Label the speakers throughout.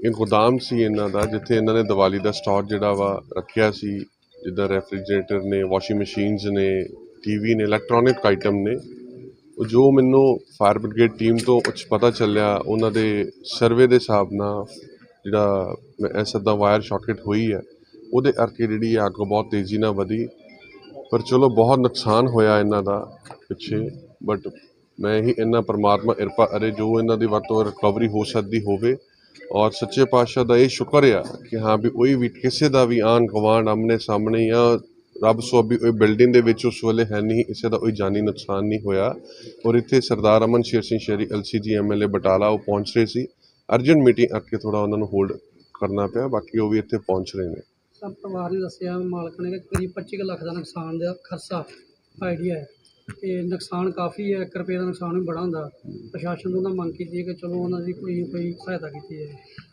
Speaker 1: ਇਹ ਗੋਦਾਮ ਸੀ ਇਹਨਾਂ ਦਾ, ਜਿੱਥੇ ਇਹਨਾਂ ਨੇ ਦੀਵਾਲੀ ਦਾ ਸਟਾਕ ਜਿਹੜਾ ਵਾ ਰੱਖਿਆ ਸੀ, ਜਿੱਦਾਂ ਰੈਫਰੀਜਰੇਟਰ ਨੇ, ਵਾਸ਼ਿੰਗ ਮਸ਼ੀਨਸ ਨੇ ਟੀਵੀ ਨੇ, ਇਲੈਕਟ੍ਰੋਨਿਕ ਆਈਟਮ ਨੇ। ਉਹ ਜੋ ਮੈਨੂੰ ਫਾਇਰ ਬ੍ਰਿਗੇਡ ਟੀਮ ਤੋਂ ਕੁਝ ਪਤਾ ਚੱਲਿਆ, ਉਹਨਾਂ ਦੇ ਸਰਵੇ ਦੇ ਹਿਸਾਬ ਨਾਲ ਜਿਹੜਾ ਮੈਂ ਇਹ ਵਾਇਰ ਸ਼ਾਰਟਕਟ ਹੋਈ ਹੈ, ਉਹਦੇ ਕਰਕੇ ਜਿਹੜੀ ਇਹ ਅੱਗ ਬਹੁਤ ਤੇਜ਼ੀ ਨਾਲ ਵਧੀ। ਪਰ ਚਲੋ ਬਹੁਤ ਨੁਕਸਾਨ ਹੋਇਆ ਇਹਨਾਂ ਦਾ ਪਿੱਛੇ ਬਟ ਮੈਂ ਹੀ ਇਹਨਾਂ ਪਰਮਾਤਮਾ ਕਿਰਪਾ ਅਰੇ ਜੋ ਇਹਨਾਂ ਦੀ ਵੱਧ ਤੋਂ ਵੱਧ ਰਿਕਵਰੀ ਹੋ ਸਕਦੀ ਹੋਵੇ ਔਰ ਸੱਚੇ ਪਾਤਸ਼ਾਹ ਦਾ ਇਹ ਸ਼ੁਕਰ ਆ ਕਿ ਹਾਂ ਵੀ ਕੋਈ ਵੀ ਕਿਸੇ ਦਾ ਵੀ ਆਨ ਗਵਾਂਡ ਆਮਨੇ ਸਾਹਮਣੇ ਜਾਂ ਰੱਬ ਸੋਭੀ ਕੋਈ ਬਿਲਡਿੰਗ ਦੇ ਵਿੱਚ ਉਸ ਵੇਲੇ ਹੈ ਨਹੀਂ, ਕਿਸੇ ਦਾ ਕੋਈ ਜਾਨੀ ਨੁਕਸਾਨ ਨਹੀਂ ਹੋਇਆ। ਔਰ ਇੱਥੇ ਸਰਦਾਰ ਅਮਨ ਸ਼ੇਰ ਸਿੰਘ ਸ਼ੇਰੀ ਐਲਸੀਜੀ ਐਮਐਲਏ ਬਟਾਲਾ ਉਹ ਪਹੁੰਚ ਰਹੇ ਸੀ। ਅਰਜੈਂਟ ਮੀਟਿੰਗ ਕਰਕੇ ਥੋੜਾ ਉਹਨਾਂ ਨੂੰ ਹੋਲਡ ਕਰਨਾ ਪਿਆ, ਬਾਕੀ ਉਹ ਵੀ ਇੱਥੇ ਪਹੁੰਚ ਰਹੇ ਨੇ।
Speaker 2: ਸਭ ਪਰਿਵਾਰ ਨੇ ਦੱਸਿਆ ਮਾਲਕ ਨੇ ਕਿ ਕਰੀਬ 25 ਲੱਖ ਦਾ ਨੁਕਸਾਨ ਦਾ ਖਰਚਾ ਆਈਡੀਆ ਹੈ। ਤੇ ਨੁਕਸਾਨ ਕਾਫੀ ਹੈ 1 ਰੁਪਏ ਦਾ ਨੁਕਸਾਨ ਵੀ ਬੜਾ ਹੁੰਦਾ। ਪ੍ਰਸ਼ਾਸਨ ਤੋਂ ਉਹਨਾਂ ਮੰਗ ਕੀਤੀ ਹੈ ਕਿ ਚਲੋ ਉਹਨਾਂ ਦੀ ਕੋਈ ਕੋਈ ਸਹਾਇਤਾ ਕੀਤੀ ਜਾਏ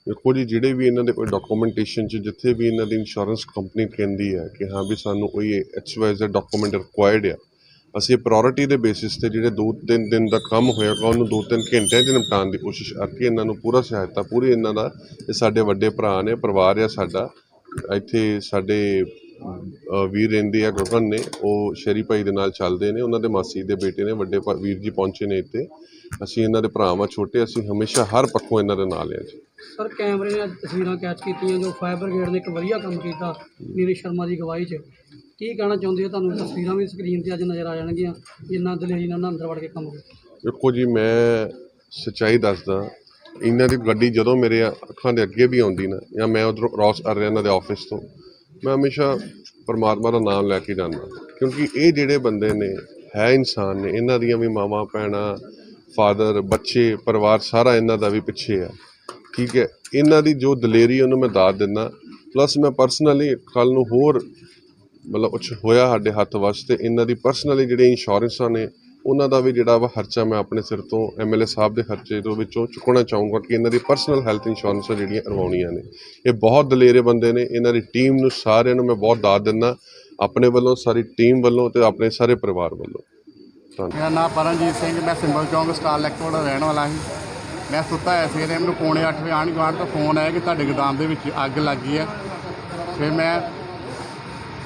Speaker 1: ਦੇਖੋ ਜੀ, ਜਿਹੜੇ ਵੀ ਇਹਨਾਂ ਦੇ ਕੋਈ ਡਾਕੂਮੈਂਟੇਸ਼ਨ ਚ, ਜਿੱਥੇ ਵੀ ਇਹਨਾਂ ਦੀ ਇੰਸ਼ੋਰੈਂਸ ਕੰਪਨੀ ਕਹਿੰਦੀ ਹੈ ਕਿ ਹਾਂ ਵੀ ਸਾਨੂੰ ਕੋਈ ਐਕਸਵਾਈਜ਼ ਡਾਕੂਮੈਂਟ ਰਿਕੁਆਇਰਡ ਆ, ਅਸੀਂ ਪ੍ਰਾਇੋਰਟੀ ਦੇ ਬੇਸਿਸ ਤੇ ਜਿਹੜੇ ਦੋ ਤਿੰਨ ਦਿਨ ਦਾ ਕੰਮ ਹੋਏਗਾ ਉਹਨੂੰ ਦੋ ਤਿੰਨ ਘੰਟਿਆਂ 'ਚ ਨਿਪਟਾਉਣ ਦੀ ਕੋਸ਼ਿਸ਼ ਕਰਕੇ ਇਹਨਾਂ ਨੂੰ ਪੂਰਾ ਸਹਾਇਤਾ, ਪੂਰੀ ਇਹਨਾਂ ਦਾ, ਇਹ ਸਾਡੇ ਵੱਡੇ ਭਰਾ ਨੇ, ਪਰਿਵਾਰ ਆ ਸਾਡਾ, ਇੱਥੇ ਸਾਡੇ ਵੀਰ ਰਹਿੰਦੇ ਆ ਗਗਨ ਨੇ ਉਹ ਸ਼ਰੀ ਭਾਈ ਦੇ ਨਾਲ ਚੱਲਦੇ ਨੇ ਉਹਨਾਂ ਦੇ ਮਾਸੀ ਦੇ ਬੇਟੇ ਨੇ ਵੱਡੇ ਭਾ- ਵੀਰ ਜੀ ਪਹੁੰਚੇ ਨੇ ਇੱਥੇ। ਅਸੀਂ ਇਹਨਾਂ ਦੇ ਭਰਾਵਾਂ ਛੋਟੇ ਅਸੀਂ ਹਮੇਸ਼ਾ ਹਰ ਪੱਖੋਂ ਇਹਨਾਂ ਦੇ ਨਾਲ ਆ ਜੀ।
Speaker 2: ਸਰ ਕੈਮਰੇ ਨੇ ਤਸਵੀਰਾਂ ਕੈਚ ਕੀਤੀਆਂ ਜੋ ਫਾਇਰ ਬ੍ਰਿਗੇਡ ਨੇ ਇੱਕ ਵਧੀਆ ਕੰਮ ਕੀਤਾ ਨੀਰਜ ਸ਼ਰਮਾ ਦੀ ਗਵਾਹੀ 'ਚ। ਕੀ ਕਹਿਣਾ ਚਾਹੁੰਦੇ ਹੋ ਤੁਹਾਨੂੰ? ਤਸਵੀਰਾਂ ਵੀ ਸਕਰੀਨ ਤੇ ਅੱਜ ਨਜ਼ਰ ਆ ਜਾਣਗੀਆਂ ਜਿੰਨਾ ਦਲੇਰੀ ਨਾਲ ਉਹਨਾਂ ਅੰਦਰ ਵੜ ਕੇ ਕੰਮ ਕੀਤਾ
Speaker 1: ਦੇਖੋ ਜੀ ਮੈਂ ਸੱਚਾਈ ਦੱਸਦਾ ਇਹਨਾਂ ਦੀ ਗੱਡੀ ਜਦੋਂ ਮੇਰੇ ਅੱਖਾਂ ਦੇ ਅੱਗੇ ਵੀ ਆਉਂਦੀ ਨਾ ਜਾਂ ਮੈਂ ਉਧਰੋਂ ਕ੍ਰਾਸ ਕਰ ਰਿਹਾ ਇਹਨਾਂ ਦੇ ਆਫਿਸ ਤੋਂ ਮੈਂ ਹਮੇਸ਼ਾ ਪਰਮਾਤਮਾ ਦਾ ਨਾਮ ਲੈ ਕੇ ਜਾਂਦਾ। ਕਿਉਂਕਿ ਇਹ ਜਿਹੜੇ ਬੰਦੇ ਨੇ, ਹੈ ਇਨਸਾਨ ਨੇ, ਇਹਨਾਂ ਦੀਆਂ ਵੀ ਮਾਵਾਂ, ਭੈਣਾਂ, ਫਾਦਰ, ਬੱਚੇ, ਪਰਿਵਾਰ ਸਾਰਾ ਇਹਨਾਂ ਦਾ ਵੀ ਪਿੱਛੇ ਆ। ਠੀਕ ਹੈ, ਇਹਨਾਂ ਦੀ ਜੋ ਦਲੇਰੀ ਉਹਨੂੰ ਮੈਂ ਦਾਤ ਦਿੰਦਾ। ਪਲੱਸ ਮੈਂ ਪਰਸਨਲੀ ਕੱਲ ਨੂੰ ਹੋਰ ਮਤਲਬ ਕੁਛ ਹੋਇਆ ਸਾਡੇ ਹੱਥ ਵਾਸਤੇ, ਇਹਨਾਂ ਦੀ ਪਰਸਨਲੀ ਜਿਹੜੇ ਇੰਸ਼ੋਰੈਂਸਾਂ ਨੇ ਉਹਨਾਂ ਦਾ ਵੀ ਜਿਹੜਾ ਵਾ ਖਰਚਾ ਮੈਂ ਆਪਣੇ ਸਿਰ ਤੋਂ ਐਮਐਲਏ ਸਾਹਿਬ ਦੇ ਖਰਚੇ ਤੋਂ ਵਿੱਚੋਂ ਚੁੱਕਣਾ ਚਾਹੂੰਗਾ ਕਿ ਇਹਨਾਂ ਦੀ ਪਰਸਨਲ ਹੈਲਥ ਇੰਸ਼ੋਰੈਂਸਾਂ ਜਿਹੜੀਆਂ ਕਰਵਾਉਣੀਆਂ ਨੇ। ਇਹ ਬਹੁਤ ਦਲੇਰੇ ਬੰਦੇ ਨੇ, ਇਹਨਾਂ ਦੀ ਟੀਮ ਨੂੰ ਸਾਰਿਆਂ ਨੂੰ ਮੈਂ ਬਹੁਤ ਦਾਤ ਦਿੰਦਾ, ਆਪਣੇ ਵੱਲੋਂ, ਸਾਰੀ ਟੀਮ ਵੱਲੋਂ ਤੇ ਆਪਣੇ ਸਾਰੇ ਪਰਿਵਾਰ ਵੱਲੋਂ। ਧੰਨਵਾਦ।
Speaker 3: ਮੇਰਾ ਨਾਮ ਪਰਮਜੀਤ ਸਿੰਘ, ਮੈਂ ਸਿੰਬਲ ਚੌਂਕ, ਸਟਾਰ ਇਲੈਕਟ੍ਰੋਡ ਦਾ ਰਹਿਣ ਵਾਲਾ ਸੀ। ਮੈਂ ਸੁੱਤਾ ਹੋਇਆ ਸਵੇਰੇ, ਮੈਨੂੰ ਪੌਣੇ ਅੱਠ ਵਜੇ ਆਂਢ ਗੁਆਂਢ ਤੋਂ ਫੋਨ ਆਇਆ ਕਿ ਤੁਹਾਡੇ ਗੋਦਾਮ ਦੇ ਵਿੱਚ ਅੱਗ ਲੱਗ ਗਈ ਹੈ। ਫਿਰ ਮੈਂ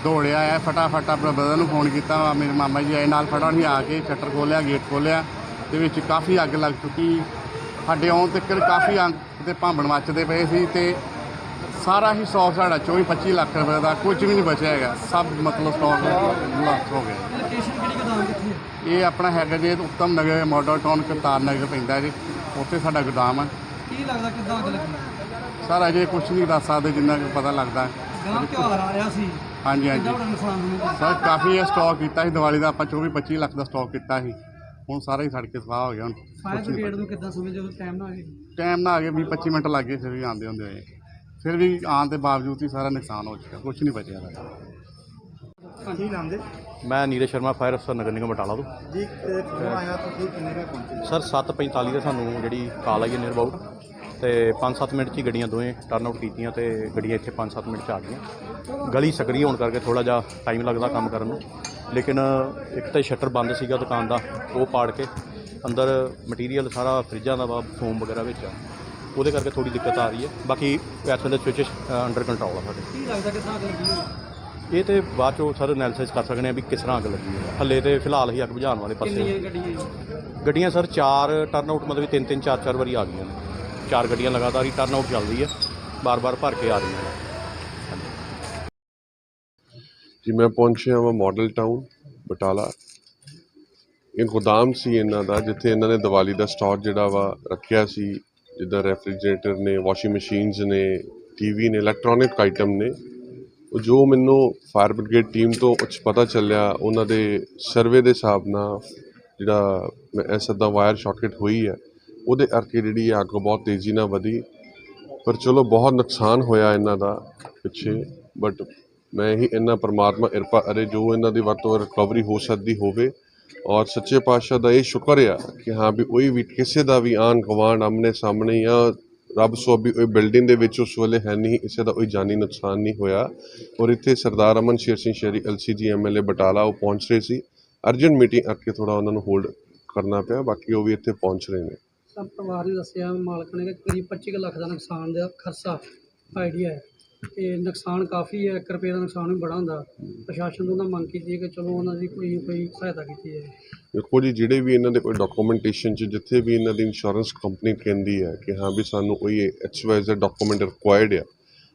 Speaker 3: ਦੌੜਿਆ ਆਇਆ ਫਟਾਫਟ ਆਪਣੇ ਬ੍ਰਦਰ ਨੂੰ ਫੋਨ ਕੀਤਾ ਮੇਰੇ ਮਾਮਾ ਜੀ ਆਏ ਨਾਲ ਫਟਾਫਟ ਆ ਕੇ ਸ਼ਟਰ ਖੋਲ੍ਹਿਆ ਗੇਟ ਖੋਲ੍ਹਿਆ ਤੇ ਵਿੱਚ ਕਾਫੀ ਅੱਗ ਲੱਗ ਚੁੱਕੀ। ਸਾਡੇ ਆਉਣ ਤੱਕ ਕਾਫੀ ਅੱਗ ਤੇ ਭਾਂਬੜ ਮੱਚਦੇ ਪਏ ਸੀ ਤੇ ਸਾਰਾ ਹੀ ਸਟਾਕ ਸਾਡਾ 24 25 ਲੱਖ ਰੁਪਏ ਦਾ ਕੁਝ ਵੀ ਨਹੀਂ ਬਚਿਆ ਹੈਗਾ। ਸਭ ਮਤਲਬ ਸਟਾਕ ਲੱਖ ਹੋ ਗਿਆ।
Speaker 2: ਲੋਕੇਸ਼ਨ ਕਿਹੜੀ ਗੋਦਾਮ ਕਿੱਥੇ ਹੈ?
Speaker 3: ਇਹ ਆਪਣਾ ਹੈਗਾ ਜੀ ਉੱਤਮ ਨਗਰ ਮਾਡਲ ਟਾਊਨ ਕਰਤਾਰ ਨਗਰ ਪੈਂਦਾ ਜੀ। ਉੱਥੇ ਸਾਡਾ ਗੋਦਾਮ ਹੈ
Speaker 2: ਕੀ ਲੱਗਦਾ ਕਿੱਦਾਂ ਅੱਗ ਲੱਗੀ?
Speaker 3: ਸਰ ਅਜੇ ਕੁਝ ਨਹੀਂ ਦੱਸ ਸਕਦੇ ਜਿੰਨਾ ਕੁ ਪਤਾ ਲੱਗਦਾ। ਹੈ।
Speaker 2: ਗਾਂ ਤਿਉਹਾਰ ਆ ਰਿਹਾ ਸੀ।
Speaker 3: ਹਾਂਜੀ ਹਾਂਜੀ।
Speaker 2: ਕਿੰਨਾ ਨੁਕਸਾਨ
Speaker 3: ਸਰ ਕਾਫੀ ਇਹ ਸਟਾਕ ਕੀਤਾ ਸੀ ਦੀਵਾਲੀ ਦਾ ਆਪਾਂ 24 25 ਲੱਖ ਦਾ ਸਟਾਕ ਕੀਤਾ ਸੀ। ਹੁਣ ਸਾਰਾ ਹੀ ਸੜ ਕੇ ਸਵਾਹ ਹੋ ਗਿਆ ਹੁਣ
Speaker 2: ਫਾਇਰ ਬ੍ਰਿਗੇਡ ਨੂੰ ਕਿੱਦਾਂ ਸਮਝਦੇ ਜਦੋਂ ਟਾਈਮ ਨਾ ਆ ਗਏ
Speaker 3: ਟਾਈਮ ਨਾਲ ਆ ਗਏ 20 25 ਮਿੰਟ ਲੱਗ ਗਏ ਫਿਰ ਵੀ ਆਉਂਦੇ ਹੁੰਦੇ ਹੋਏ। ਫਿਰ ਵੀ ਆਉਣ ਦੇ ਬਾਵਜੂਦ ਹੀ ਸਾਰਾ ਨੁਕਸਾਨ ਹੋ ਚੁੱਕਾ ਕੁਝ ਨਹੀਂ ਬਚਿਆ ਸਾਡਾ
Speaker 2: ਕੀ ਨਾਮ ਦੇ?
Speaker 4: ਮੈਂ ਨੀਰਜ ਸ਼ਰਮਾ ਫਾਇਰ ਅਫਸਰ ਨਗਰ ਨਿਗਮ ਬਟਾਲਾ ਤੋਂ।
Speaker 2: ਜੀ ਫੋਨ ਆਇਆ ਤੁਸੀਂ ਕਿੰਨੇ ਵਜੇ ਪਹੁੰਚੇ?
Speaker 4: ਸਰ 7:45 ਦੇ ਸਾਨੂੰ ਜਿਹੜੀ ਕਾਲ ਆਈ ਹੈ ਨੀਅਰ ਅਬਾਊਟ ਤੇ 5-7 ਮਿੰਟ 'ਚ ਹੀ ਗੱਡੀਆਂ ਦੋਵੇਂ ਟਰਨ ਆਊਟ ਕੀਤੀਆਂ ਤੇ ਗੱਡੀਆਂ ਇੱਥੇ 5-7 ਮਿੰਟ 'ਚ ਆ ਗਈਆਂ। ਗਲੀ ਸਕਰੀ ਹੋਣ ਕਰਕੇ ਥੋੜਾ ਜਿਹਾ ਟਾਈਮ ਲੱਗਦਾ ਕੰਮ ਕਰਨ ਨੂੰ। ਲੇਕਿਨ ਇੱਕ ਤਾਂ ਸ਼ਟਰ ਬੰਦ ਸੀਗਾ ਦੁਕਾਨ ਦਾ ਉਹ ਪਾੜ ਕੇ ਅੰਦਰ ਮਟੀਰੀਅਲ ਸਾਰਾ ਫਰਿੱਜਾਂ ਦਾ ਵਾ ਫੋਮ ਵਗੈਰਾ ਵਿੱਚ ਆ। ਉਹਦੇ ਕਰਕੇ ਥੋੜੀ ਦਿੱਕਤ ਆ ਰਹੀ ਹੈ। ਬਾਕੀ ਇਸ ਵੇਲੇ ਸਵਿਚ ਅੰਡਰ ਕੰਟਰੋਲ ਆ ਸਾਡੇ।
Speaker 2: ਕੀ ਲੱਗਦਾ ਕਿੱਦਾਂ ਅੱਗ ਲੱਗੀ?
Speaker 4: ਇਹ ਤੇ ਬਾਅਦ ਚੋਂ ਸਰ ਐਨਾਲਿਸਿਸ ਕਰ ਸਕਦੇ ਆ ਵੀ ਕਿਸ ਤਰ੍ਹਾਂ ਅੱਗ ਲੱਗੀ ਹੈ ਹੱਲੇ ਤੇ ਫਿਲਹਾਲ ਹੀ ਅੱਗ ਬੁਝਾਉਣ ਵਾਲੇ ਪਾਸੇ
Speaker 2: ਕਿੰਨੀਆਂ ਗੱਡੀਆਂ
Speaker 4: ਗੱਡੀਆਂ ਸਰ ਚਾਰ ਟਰਨ ਆਊਟ ਮਤਲਬ ਤਿੰਨ ਤਿੰਨ ਚਾਰ ਚਾਰ ਵਾਰੀ ਆ ਗਈਆਂ ਨੇ। ਚਾਰ ਗੱਡੀਆਂ ਲਗਾਤਾਰ ਹੀ ਟਰਨ ਆਊਟ ਚੱਲ ਰਹੀ ਹੈ ਬਾਰ-ਬਾਰ ਭਰ ਕੇ ਆ ਰਹੀਆਂ ਨੇ।
Speaker 1: ਜੀ, ਮੈਂ ਪਹੁੰਚਿਆ ਹਾਂ ਮਾਡਲ ਟਾਊਨ ਬਟਾਲਾ। ਇਹ ਗੋਦਾਮ ਸੀ ਇਹਨਾਂ ਦਾ, ਜਿੱਥੇ ਇਹਨਾਂ ਨੇ ਦੀਵਾਲੀ ਦਾ ਸਟਾਕ ਜਿਹੜਾ ਵਾ ਰੱਖਿਆ ਸੀ। ਜਿੱਦਾਂ ਰੈਫਰੀਜਰੇਟਰ ਨੇ ਵਾਸ਼ਿੰਗ ਮਸ਼ੀਨਸ ਨੇ ਟੀਵੀ ਨੇ ਇਲੈਕਟ੍ਰੋਨਿਕ ਆਈਟਮ ਨੇ। ਉਹ ਜੋ ਮੈਨੂੰ ਫਾਇਰ ਬ੍ਰਿਗੇਡ ਟੀਮ ਤੋਂ ਕੁਝ ਪਤਾ ਚੱਲਿਆ, ਉਹਨਾਂ ਦੇ ਸਰਵੇ ਦੇ ਹਿਸਾਬ ਨਾਲ ਜਿਹੜਾ ਮੈਂ ਇਹ ਵਾਇਰ ਸ਼ਾਰਟਕਟ ਹੋਈ ਹੈ ਉਹਦੇ ਕਰਕੇ ਜਿਹੜੀ ਇਹ ਅੱਗ ਬਹੁਤ ਤੇਜ਼ੀ ਨਾਲ ਵਧੀ। ਪਰ ਚਲੋ ਬਹੁਤ ਨੁਕਸਾਨ ਹੋਇਆ ਇਹਨਾਂ ਦਾ ਪਿੱਛੇ ਬਟ ਮੈਂ ਹੀ ਇਹਨਾਂ ਪਰਮਾਤਮਾ ਕਿਰਪਾ ਅਰੇ ਜੋ ਇਹਨਾਂ ਦੀ ਵੱਧ ਤੋਂ ਵੱਧ ਰਿਕਵਰੀ ਹੋ ਸਕਦੀ ਹੋਵੇ। ਔਰ ਸੱਚੇ ਪਾਤਸ਼ਾਹ ਦਾ ਇਹ ਸ਼ੁਕਰ ਆ ਕਿ ਹਾਂ ਵੀ ਕੋਈ ਵੀ ਕਿਸੇ ਦਾ ਵੀ ਆਨ ਗਵਾਂਡ ਆਮਨੇ ਸਾਹਮਣੇ ਜਾਂ ਰੱਬ ਸੋਭੀ ਉਹ ਬਿਲਡਿੰਗ ਦੇ ਵਿੱਚ ਉਸ ਵੇਲੇ ਹੈ ਨਹੀਂ ਇਸੇ ਦਾ ਕੋਈ ਜਾਨੀ ਨੁਕਸਾਨ ਨਹੀਂ ਹੋਇਆ। ਔਰ ਇੱਥੇ ਸਰਦਾਰ ਅਮਨ ਸ਼ੇਰ ਸਿੰਘ ਸ਼ੇਰੀ ਐਲਸੀਜੀ ਐਮਐਲਏ ਬਟਾਲਾ ਉਹ ਪਹੁੰਚ ਰਹੇ ਸੀ। ਅਰਜੈਂਟ ਮੀਟਿੰਗ ਕਰਕੇ ਥੋੜਾ ਉਹਨਾਂ ਨੂੰ ਹੋਲਡ ਕਰਨਾ ਪਿਆ, ਬਾਕੀ ਉਹ ਵੀ ਇੱਥੇ ਪਹੁੰਚ ਰਹੇ ਨੇ।
Speaker 2: ਤਾਂ ਪਰਿਵਾਰ ਨੇ ਦੱਸਿਆ ਮਾਲਕ ਨੇ ਕਿ ਕਰੀਬ 25 ਕੁ ਲੱਖ ਦਾ ਨੁਕਸਾਨ ਦਾ ਖਰਚਾ ਆਈਡੀਆ ਹੈ। ਤੇ ਨੁਕਸਾਨ ਕਾਫੀ ਹੈ, ਇੱਕ ਰੁਪਏ ਦਾ ਨੁਕਸਾਨ ਵੀ ਬੜਾ ਹੁੰਦਾ। ਪ੍ਰਸ਼ਾਸਨ ਤੋਂ ਉਹਨਾਂ ਮੰਗ ਕੀਤੀ ਹੈ ਕਿ ਚਲੋ ਉਹਨਾਂ ਦੀ ਕੋਈ ਕੋਈ ਸਹਾਇਤਾ ਕੀਤੀ ਜਾਏ
Speaker 1: ਦੇਖੋ ਜੀ, ਜਿਹੜੇ ਵੀ ਇਹਨਾਂ ਦੇ ਕੋਈ ਡਾਕੂਮੈਂਟੇਸ਼ਨ 'ਚ, ਜਿੱਥੇ ਵੀ ਇਹਨਾਂ ਦੀ ਇੰਸ਼ੋਰੈਂਸ ਕੰਪਨੀ ਕਹਿੰਦੀ ਹੈ ਕਿ ਹਾਂ ਵੀ ਸਾਨੂੰ ਕੋਈ H Y Z document required ਆ,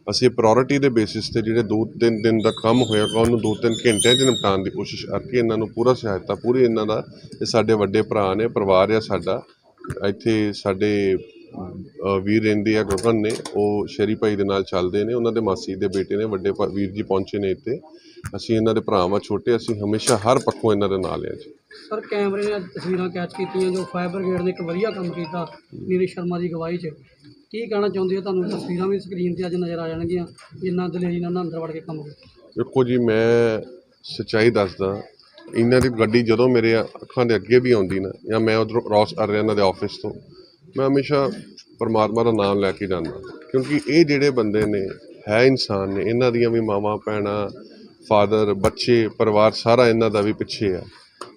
Speaker 1: ਅਸੀਂ ਪ੍ਰਾਇੋਰਟੀ ਦੇ ਬੇਸਿਸ ਤੇ ਜਿਹੜੇ ਦੋ ਤਿੰਨ ਦਿਨ ਦਾ ਕੰਮ ਹੋਏਗਾ ਉਹਨੂੰ ਦੋ ਤਿੰਨ ਘੰਟਿਆਂ 'ਚ ਨਿਪਟਾਉਣ ਦੀ ਕੋਸ਼ਿਸ਼ ਕਰਕੇ ਇਹਨਾਂ ਨੂੰ ਪੂਰਾ ਸਹਾਇਤਾ, ਪੂਰੀ ਇਹਨਾਂ ਦਾ, ਇਹ ਸਾਡੇ ਵੱਡੇ ਭਰਾ ਨੇ, ਪਰਿਵਾਰ ਆ ਸਾਡਾ ਇੱਥੇ ਸਾਡੇ ਵੀਰ ਰਹਿੰਦੇ ਆ ਗਗਨ ਨੇ ਉਹ ਸ਼ਰੀ ਭਾਈ ਦੇ ਨਾਲ ਚੱਲਦੇ ਨੇ ਉਹਨਾਂ ਦੇ ਮਾਸੀ ਦੇ ਬੇਟੇ ਨੇ ਵੱਡੇ ਵੀਰ ਜੀ ਪਹੁੰਚੇ ਨੇ ਇੱਥੇ। ਅਸੀਂ ਇਹਨਾਂ ਦੇ ਭਰਾਵਾਂ ਛੋਟੇ ਅਸੀਂ ਹਮੇਸ਼ਾ ਹਰ ਪੱਖੋਂ ਇਹਨਾਂ ਦੇ ਨਾਲ ਆ ਜੀ।
Speaker 2: ਸਰ ਕੈਮਰੇ ਨੇ ਤਸਵੀਰਾਂ ਕੈਚ ਕੀਤੀਆਂ ਜੋ ਫਾਇਰ ਬ੍ਰਿਗੇਡ ਨੇ ਇੱਕ ਵਧੀਆ ਕੰਮ ਕੀਤਾ ਨੀਰਜ ਸ਼ਰਮਾ ਦੀ ਅਗਵਾਈ 'ਚ। ਕੀ ਕਹਿਣਾ ਚਾਹੁੰਦੇ ਹੋ? ਤੁਹਾਨੂੰ ਤਸਵੀਰਾਂ ਵੀ ਸਕਰੀਨ ਤੇ ਅੱਜ ਨਜ਼ਰ ਆ ਜਾਣਗੀਆਂ ਜਿੰਨਾ ਦਲੇਰੀ ਨਾਲ ਅੰਦਰ ਵੜ ਕੇ ਕੰਮ ਕੀਤਾ
Speaker 1: ਦੇਖੋ ਜੀ ਮੈਂ ਸੱਚਾਈ ਦੱਸਦਾ ਇਹਨਾਂ ਦੀ ਗੱਡੀ ਜਦੋਂ ਮੇਰੇ ਅੱਖਾਂ ਦੇ ਅੱਗੇ ਵੀ ਆਉਂਦੀ ਨਾ, ਜਾਂ ਮੈਂ ਉਧਰੋਂ ਕ੍ਰਾਸ ਕਰ ਰਿਹਾ ਇਹਨਾਂ ਦੇ ਆਫਿਸ ਤੋਂ, ਮੈਂ ਹਮੇਸ਼ਾ ਪਰਮਾਤਮਾ ਦਾ ਨਾਮ ਲੈ ਕੇ ਜਾਂਦਾ। ਕਿਉਂਕਿ ਇਹ ਜਿਹੜੇ ਬੰਦੇ ਨੇ, ਹੈ ਇਨਸਾਨ ਨੇ, ਇਹਨਾਂ ਦੀਆਂ ਵੀ ਮਾਵਾਂ, ਭੈਣਾਂ ਫਾਦਰ ਬੱਚੇ, ਪਰਿਵਾਰ ਸਾਰਾ ਇਹਨਾਂ ਦਾ ਵੀ ਪਿੱਛੇ ਆ।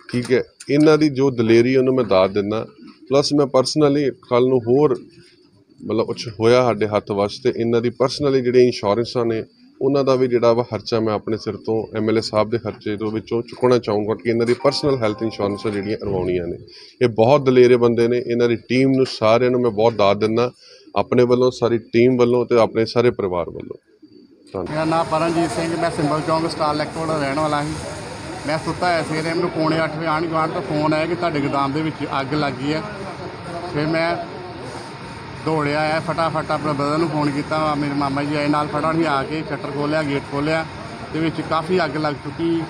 Speaker 1: ਠੀਕ ਹੈ, ਇਹਨਾਂ ਦੀ ਜੋ ਦਲੇਰੀ ਉਹਨੂੰ ਮੈਂ ਦਾਤ ਦਿੰਦਾ। ਪਲੱਸ ਮੈਂ ਪਰਸਨਲੀ ਕੱਲ ਨੂੰ ਹੋਰ ਮਤਲਬ ਕੁਛ ਹੋਇਆ ਸਾਡੇ ਹੱਥ ਵਾਸਤੇ, ਇਹਨਾਂ ਦੀ ਪਰਸਨਲੀ ਜਿਹੜੇ ਇੰਸ਼ੋਰੈਂਸਾਂ ਨੇ ਉਹਨਾਂ ਦਾ ਵੀ ਜਿਹੜਾ ਵਾ ਖਰਚਾ ਮੈਂ ਆਪਣੇ ਸਿਰ ਤੋਂ ਐਮਐਲਏ ਸਾਹਿਬ ਦੇ ਖਰਚੇ ਤੋਂ ਵਿੱਚੋਂ ਚੁੱਕਣਾ ਚਾਹੂੰਗਾ ਕਿ ਇਹਨਾਂ ਦੀ ਪਰਸਨਲ ਹੈਲਥ ਇੰਸ਼ੋਰੈਂਸ ਜਿਹੜੀਆਂ ਕਰਵਾਉਣੀਆਂ ਨੇ। ਇਹ ਬਹੁਤ ਦਲੇਰੇ ਬੰਦੇ ਨੇ, ਇਹਨਾਂ ਦੀ ਟੀਮ ਨੂੰ ਸਾਰਿਆਂ ਨੂੰ ਮੈਂ ਬਹੁਤ ਦਾਤ ਦਿੰਦਾ, ਆਪਣੇ ਵੱਲੋਂ, ਸਾਰੀ ਟੀਮ ਵੱਲੋਂ ਤੇ ਆਪਣੇ ਸਾਰੇ ਪਰਿਵਾਰ ਵੱਲੋਂ। ਧੰਨਵਾਦ।
Speaker 3: ਮੇਰਾ ਨਾਮ ਪਰਮਜੀਤ ਸਿੰਘ, ਮੈਂ ਸਿੰਬਲ ਚੌਂਕ ਸਟਾਰ ਲੈਕਟੋਰ ਦਾ ਰਹਿਣ ਵਾਲਾ ਸੀ। ਮੈਂ ਸੁੱਤਾ ਹੋਇਆ ਸਵੇਰੇ, ਮੈਨੂੰ ਪੌਣੇ ਅੱਠ ਵਜੇ ਆਂਢ ਗੁਆਂਢ ਤੋਂ ਫੋਨ ਆਇਆ ਕਿ ਤੁਹਾਡੇ ਗੋਦਾਮ ਦੇ ਵਿੱਚ ਅੱਗ ਲੱਗ ਗਈ ਹੈ। ਫਿਰ ਮੈਂ ਦੌੜਿਆ ਆ ਫਟਾਫਟ ਆਪਣੇ ਬ੍ਰਦਰ ਨੂੰ ਫੋਨ ਕੀਤਾ ਮੇਰੇ ਮਾਮਾ ਜੀ ਆਏ ਨਾਲ ਫਟਾਫਟ ਹੀ ਆ ਕੇ ਸ਼ਟਰ ਖੋਲ੍ਹਿਆ ਗੇਟ ਖੋਲ੍ਹਿਆ ਤੇ ਵਿੱਚ ਕਾਫੀ ਅੱਗ ਲੱਗ ਚੁੱਕੀ।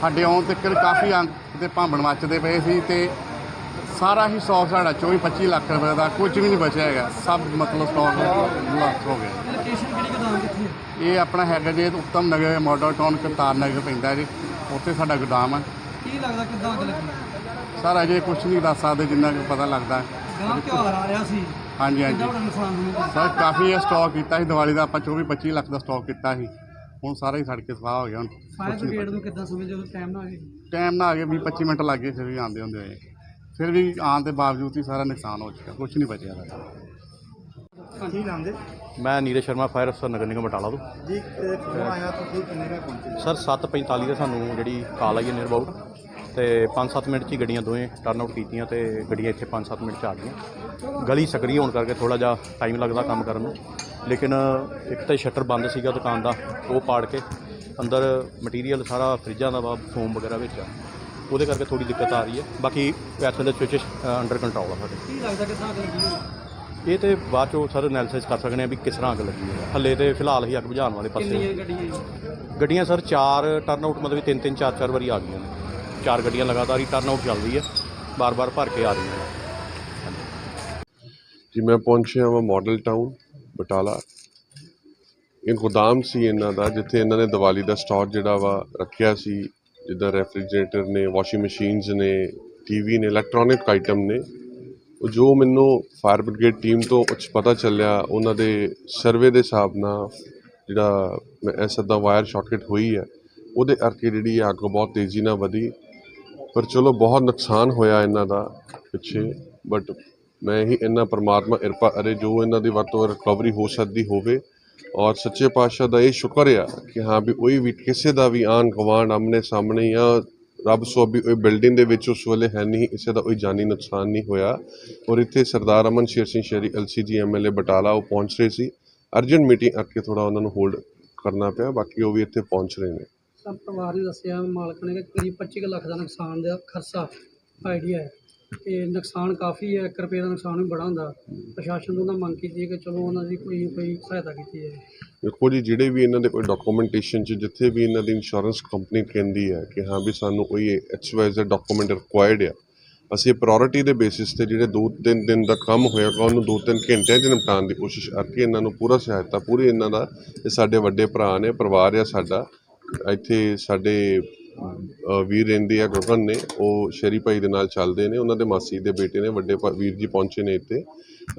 Speaker 3: ਸਾਡੇ ਆਉਣ ਤੱਕ ਕਾਫੀ ਅੱਗ ਦੇ ਭਾਂਬਣ ਮੱਚਦੇ ਪਏ ਸੀ ਤੇ ਸਾਰਾ ਹੀ ਸਟਾਕ ਸਾਡਾ 24 25 ਲੱਖ ਰੁਪਏ ਦਾ ਕੁਝ ਵੀ ਨਹੀਂ ਬਚਿਆ ਹੈਗਾ। ਸਭ ਮਤਲਬ ਸਟਾਕ ਲਾਸ ਹੋ ਗਿਆ।
Speaker 2: ਲੋਕੇਸ਼ਨ ਕਿਹੜੀ ਗੋਦਾਮ ਕਿੱਥੇ ਹੈ?
Speaker 3: ਇਹ ਆਪਣਾ ਹੈਗਾ ਜੀ ਉੱਤਮ ਨਗਰ ਮਾਡਲ ਟਾਊਨ ਕਰਤਾਰ ਨਗਰ ਪੈਂਦਾ ਜੀ। ਉੱਥੇ ਸਾਡਾ ਗੋਦਾਮ ਹੈ
Speaker 2: ਕੀ ਲੱਗਦਾ ਕਿੱਦਾਂ ਅੱਗ ਲੱਗੀ?
Speaker 3: ਸਰ ਅਜੇ ਕੁਝ ਨਹੀਂ ਦੱਸ ਸਕਦੇ ਜਿੰਨਾ ਕੁ ਪਤਾ ਲੱਗਦਾ।
Speaker 2: ਗਾਂ ਤਿਉਹਾਰ ਆ ਰਿਹਾ ਸੀ।
Speaker 3: ਹਾਂਜੀ ਹਾਂਜੀ।
Speaker 2: ਕਿੰਨਾ ਨੁਕਸਾਨ
Speaker 3: ਸਰ ਕਾਫੀ ਇਹ ਸਟਾਕ ਕੀਤਾ ਸੀ ਦੀਵਾਲੀ ਦਾ ਆਪਾਂ 24 25 ਲੱਖ ਦਾ ਸਟਾਕ ਕੀਤਾ ਸੀ। ਹੁਣ ਸਾਰਾ ਹੀ ਸੜ ਕੇ ਸਵਾਹ ਹੋ ਗਿਆ ਹੁਣ।
Speaker 2: ਫਾਇਰ ਬ੍ਰਿਗੇਡ ਨੂੰ ਕਿੱਦਾਂ ਸਮਝਦੇ ਹੋ ਟਾਈਮ ਨਾਲ ਆ ਗਏ?
Speaker 3: ਟਾਈਮ ਨਾਲ ਆ ਗਏ 20 25 ਮਿੰਟ ਲੱਗ ਗਏ ਫਿਰ ਵੀ ਆਉਂਦੇ ਹੁੰਦੇ ਹੋਏ। ਫਿਰ ਵੀ ਆਉਣ ਦੇ ਬਾਵਜੂਦ ਹੀ ਸਾਰਾ ਨੁਕਸਾਨ ਹੋ ਚੁੱਕਾ ਕੁਝ ਨਹੀਂ ਬਚਿਆ ਸਾਡਾ।
Speaker 2: ਕੀ ਨਾਮ ਦੇ
Speaker 4: ਮੈਂ ਨੀਰਜ ਸ਼ਰਮਾ ਫਾਇਰ ਅਫਸਰ ਨਗਰ ਨਿਗਮ ਬਟਾਲਾ ਤੋਂ।
Speaker 2: ਜੀ ਕਿਉਂ ਆਇਆ ਤੁਸੀਂ ਕਿੰਨੇ ਵਜੇ ਪਹੁੰਚੇ
Speaker 4: ਸਰ 7:45 ਦੇ ਸਾਨੂੰ ਜਿਹੜੀ ਕਾਲ ਆਈ ਹੈ ਨੀਅਰ ਅਬਾਊਟ ਤੇ 5-7 ਮਿੰਟ 'ਚ ਹੀ ਗੱਡੀਆਂ ਦੋਵੇਂ ਟਰਨ ਆਊਟ ਕੀਤੀਆਂ ਤੇ ਗੱਡੀਆਂ ਇੱਥੇ 5-7 ਮਿੰਟ 'ਚ ਆ ਗਈਆਂ। ਗਲੀ ਸਕਰੀ ਹੋਣ ਕਰਕੇ ਥੋੜਾ ਜਿਹਾ ਟਾਈਮ ਲੱਗਦਾ ਕੰਮ ਕਰਨ ਨੂੰ। ਲੇਕਿਨ ਇੱਕ ਤਾਂ ਸ਼ਟਰ ਬੰਦ ਸੀਗਾ ਦੁਕਾਨ ਦਾ ਉਹ ਪਾੜ ਕੇ ਅੰਦਰ ਮਟੀਰੀਅਲ ਸਾਰਾ ਫਰਿੱਜਾਂ ਦਾ ਵਾ ਫੋਮ ਵਗੈਰਾ ਵਿੱਚ ਆ। ਉਹਦੇ ਕਰਕੇ ਥੋੜੀ ਦਿੱਕਤ ਆ ਰਹੀ ਹੈ। ਬਾਕੀ ਵੈਸੇ ਦੇ ਸਵਿਚਸ ਅੰਡਰ ਕੰਟਰੋਲ ਆ ਸਾਡੇ।
Speaker 2: ਕੀ ਲੱਗਦਾ ਕਿੱਦਾਂ ਅੱਗ ਲੱਗੀ?
Speaker 4: ਇਹ ਤੇ ਬਾਅਦ ਚੋਂ ਸਰ ਐਨਾਲਿਸਿਸ ਕਰ ਸਕਦੇ ਆ ਵੀ ਕਿਸ ਤਰ੍ਹਾਂ ਅੱਗ ਲੱਗੀ ਹੈ। ਹੱਲੇ ਤੇ ਫਿਲਹਾਲ ਹੀ ਅੱਗ ਬੁਝਾਉਣ ਵਾਲੇ ਪਾਸੇ?
Speaker 2: ਗੱਡੀਆਂ
Speaker 4: ਸਰ ਚਾਰ ਟਰਨ ਆਊਟ ਮਤਲਬ ਤਿੰਨ ਤਿੰਨ ਚਾਰ ਚਾਰ ਵਾਰੀ ਆ ਗਈਆਂ ਨੇ। ਚਾਰ ਗੱਡੀਆਂ ਲਗਾਤਾਰ ਹੀ ਟਰਨ ਆਊਟ ਚੱਲ ਰਹੀ ਹੈ ਬਾਰ-ਬਾਰ ਭਰ ਕੇ ਆ ਰਹੀਆਂ ਨੇ।
Speaker 1: ਜੀ, ਮੈਂ ਪਹੁੰਚਿਆ ਹਾਂ ਮਾਡਲ ਟਾਊਨ ਬਟਾਲਾ। ਇਹ ਗੋਦਾਮ ਸੀ ਇਹਨਾਂ ਦਾ, ਜਿੱਥੇ ਇਹਨਾਂ ਨੇ ਦੀਵਾਲੀ ਦਾ ਸਟਾਕ ਜਿਹੜਾ ਵਾ ਰੱਖਿਆ ਸੀ, ਜਿੱਦਾਂ ਰੈਫਰੀਜਰੇਟਰ ਨੇ ਵਾਸ਼ਿੰਗ ਮਸ਼ੀਨਸ ਨੇ ਟੀਵੀ ਨੇ ਇਲੈਕਟ੍ਰੋਨਿਕ ਆਈਟਮ ਨੇ। ਉਹ ਜੋ ਮੈਨੂੰ ਫਾਇਰ ਬ੍ਰਿਗੇਡ ਟੀਮ ਤੋਂ ਕੁਝ ਪਤਾ ਚੱਲਿਆ, ਉਹਨਾਂ ਦੇ ਸਰਵੇ ਦੇ ਹਿਸਾਬ ਨਾਲ ਜਿਹੜਾ ਮੈਂ ਇਹ ਵਾਇਰ ਸ਼ਾਰਟਕਟ ਹੋਈ ਹੈ, ਉਹਦੇ ਕਰਕੇ ਜਿਹੜੀ ਇਹ ਅੱਗ ਬਹੁਤ ਤੇਜ਼ੀ ਨਾਲ ਵਧੀ। ਪਰ ਚਲੋ ਬਹੁਤ ਨੁਕਸਾਨ ਹੋਇਆ ਇਹਨਾਂ ਦਾ ਪਿੱਛੇ ਬਟ ਮੈਂ ਹੀ ਇਹਨਾਂ ਪਰਮਾਤਮਾ ਕਿਰਪਾ ਅਰੇ ਜੋ ਇਹਨਾਂ ਦੀ ਵੱਧ ਤੋਂ ਵੱਧ ਰਿਕਵਰੀ ਹੋ ਸਕਦੀ ਹੋਵੇ। ਔਰ ਸੱਚੇ ਪਾਤਸ਼ਾਹ ਦਾ ਇਹ ਸ਼ੁਕਰ ਆ ਕਿ ਹਾਂ ਵੀ ਕੋਈ ਵੀ ਕਿਸੇ ਦਾ ਵੀ ਆਨ ਗਵਾਂਡ ਆਮਨੇ ਸਾਹਮਣੇ ਜਾਂ ਰੱਬ ਸੋਬੀ ਉਹ ਬਿਲਡਿੰਗ ਦੇ ਵਿੱਚ ਉਸ ਵੇਲੇ ਹੈ ਨਹੀਂ, ਕਿਸੇ ਦਾ ਕੋਈ ਜਾਨੀ ਨੁਕਸਾਨ ਨਹੀਂ ਹੋਇਆ। ਔਰ ਇੱਥੇ ਸਰਦਾਰ ਅਮਨ ਸ਼ੇਰ ਸਿੰਘ ਸ਼ੇਰੀ ਐਲਸੀਜੀ ਐਮਐਲਏ ਬਟਾਲਾ ਉਹ ਪਹੁੰਚ ਰਹੇ ਸੀ। ਅਰਜੈਂਟ ਮੀਟਿੰਗ ਕਰਕੇ ਥੋੜਾ ਉਹਨਾਂ ਨੂੰ ਹੋਲਡ ਕਰਨਾ ਪਿਆ, ਬਾਕੀ ਉਹ ਵੀ ਇੱਥੇ ਪਹੁੰਚ ਰਹੇ ਨੇ।
Speaker 2: ਤਾਂ ਪਰਿਵਾਰ ਨੇ ਦੱਸਿਆ ਮਾਲਕ ਨੇ ਕਿ ਕਰੀਬ 25 ਕੁ ਲੱਖ ਦਾ ਨੁਕਸਾਨ ਦਾ ਖਰਚਾ ਆਈਡੀਆ ਹੈ ਤੇ ਨੁਕਸਾਨ ਕਾਫੀ ਹੈ, ਇੱਕ ਰੁਪਏ ਦਾ ਨੁਕਸਾਨ ਵੀ ਬੜਾ ਹੁੰਦਾ। ਪ੍ਰਸ਼ਾਸਨ ਤੋਂ ਉਹਨਾਂ ਮੰਗ ਕੀਤੀ ਹੈ ਕਿ ਚਲੋ ਉਹਨਾਂ ਦੀ ਕੋਈ ਕੋਈ ਸਹਾਇਤਾ ਕੀਤੀ ਜਾਏ
Speaker 1: ਦੇਖੋ ਜੀ, ਜਿਹੜੇ ਵੀ ਇਹਨਾਂ ਦੇ ਕੋਈ ਡਾਕੂਮੈਂਟੇਸ਼ਨ 'ਚ, ਜਿੱਥੇ ਵੀ ਇਹਨਾਂ ਦੀ ਇੰਸ਼ੋਰੈਂਸ ਕੰਪਨੀ ਕਹਿੰਦੀ ਹੈ ਕਿ ਹਾਂ ਵੀ ਸਾਨੂੰ ਕੋਈ H Y Z document required ਆ, ਅਸੀਂ ਪ੍ਰਾਇੋਰਟੀ ਦੇ ਬੇਸਿਸ ਤੇ ਜਿਹੜੇ ਦੋ ਤਿੰਨ ਦਿਨ ਦਾ ਕੰਮ ਹੋਏਗਾ ਉਹਨੂੰ ਦੋ ਤਿੰਨ ਘੰਟਿਆਂ 'ਚ ਨਿਪਟਾਉਣ ਦੀ ਕੋਸ਼ਿਸ਼ ਕਰਕੇ ਇਹਨਾਂ ਨੂੰ ਪੂਰਾ ਸਹਾਇਤਾ, ਪੂਰੀ ਇਹਨਾਂ ਦਾ, ਇਹ ਸਾਡੇ ਵੱਡੇ ਭਰਾ ਨੇ, ਪਰਿਵਾਰ ਆ ਸਾਡਾ ਇੱਥੇ ਸਾਡੇ ਵੀਰ ਰਹਿੰਦੇ ਆ ਗਗਨ ਨੇ ਉਹ ਸ਼ਰੀ ਭਾਈ ਦੇ ਨਾਲ ਚੱਲਦੇ ਨੇ ਉਹਨਾਂ ਦੇ ਮਾਸੀ ਦੇ ਬੇਟੇ ਨੇ ਵੱਡੇ ਵੀਰ ਜੀ ਪਹੁੰਚੇ ਨੇ ਇੱਥੇ।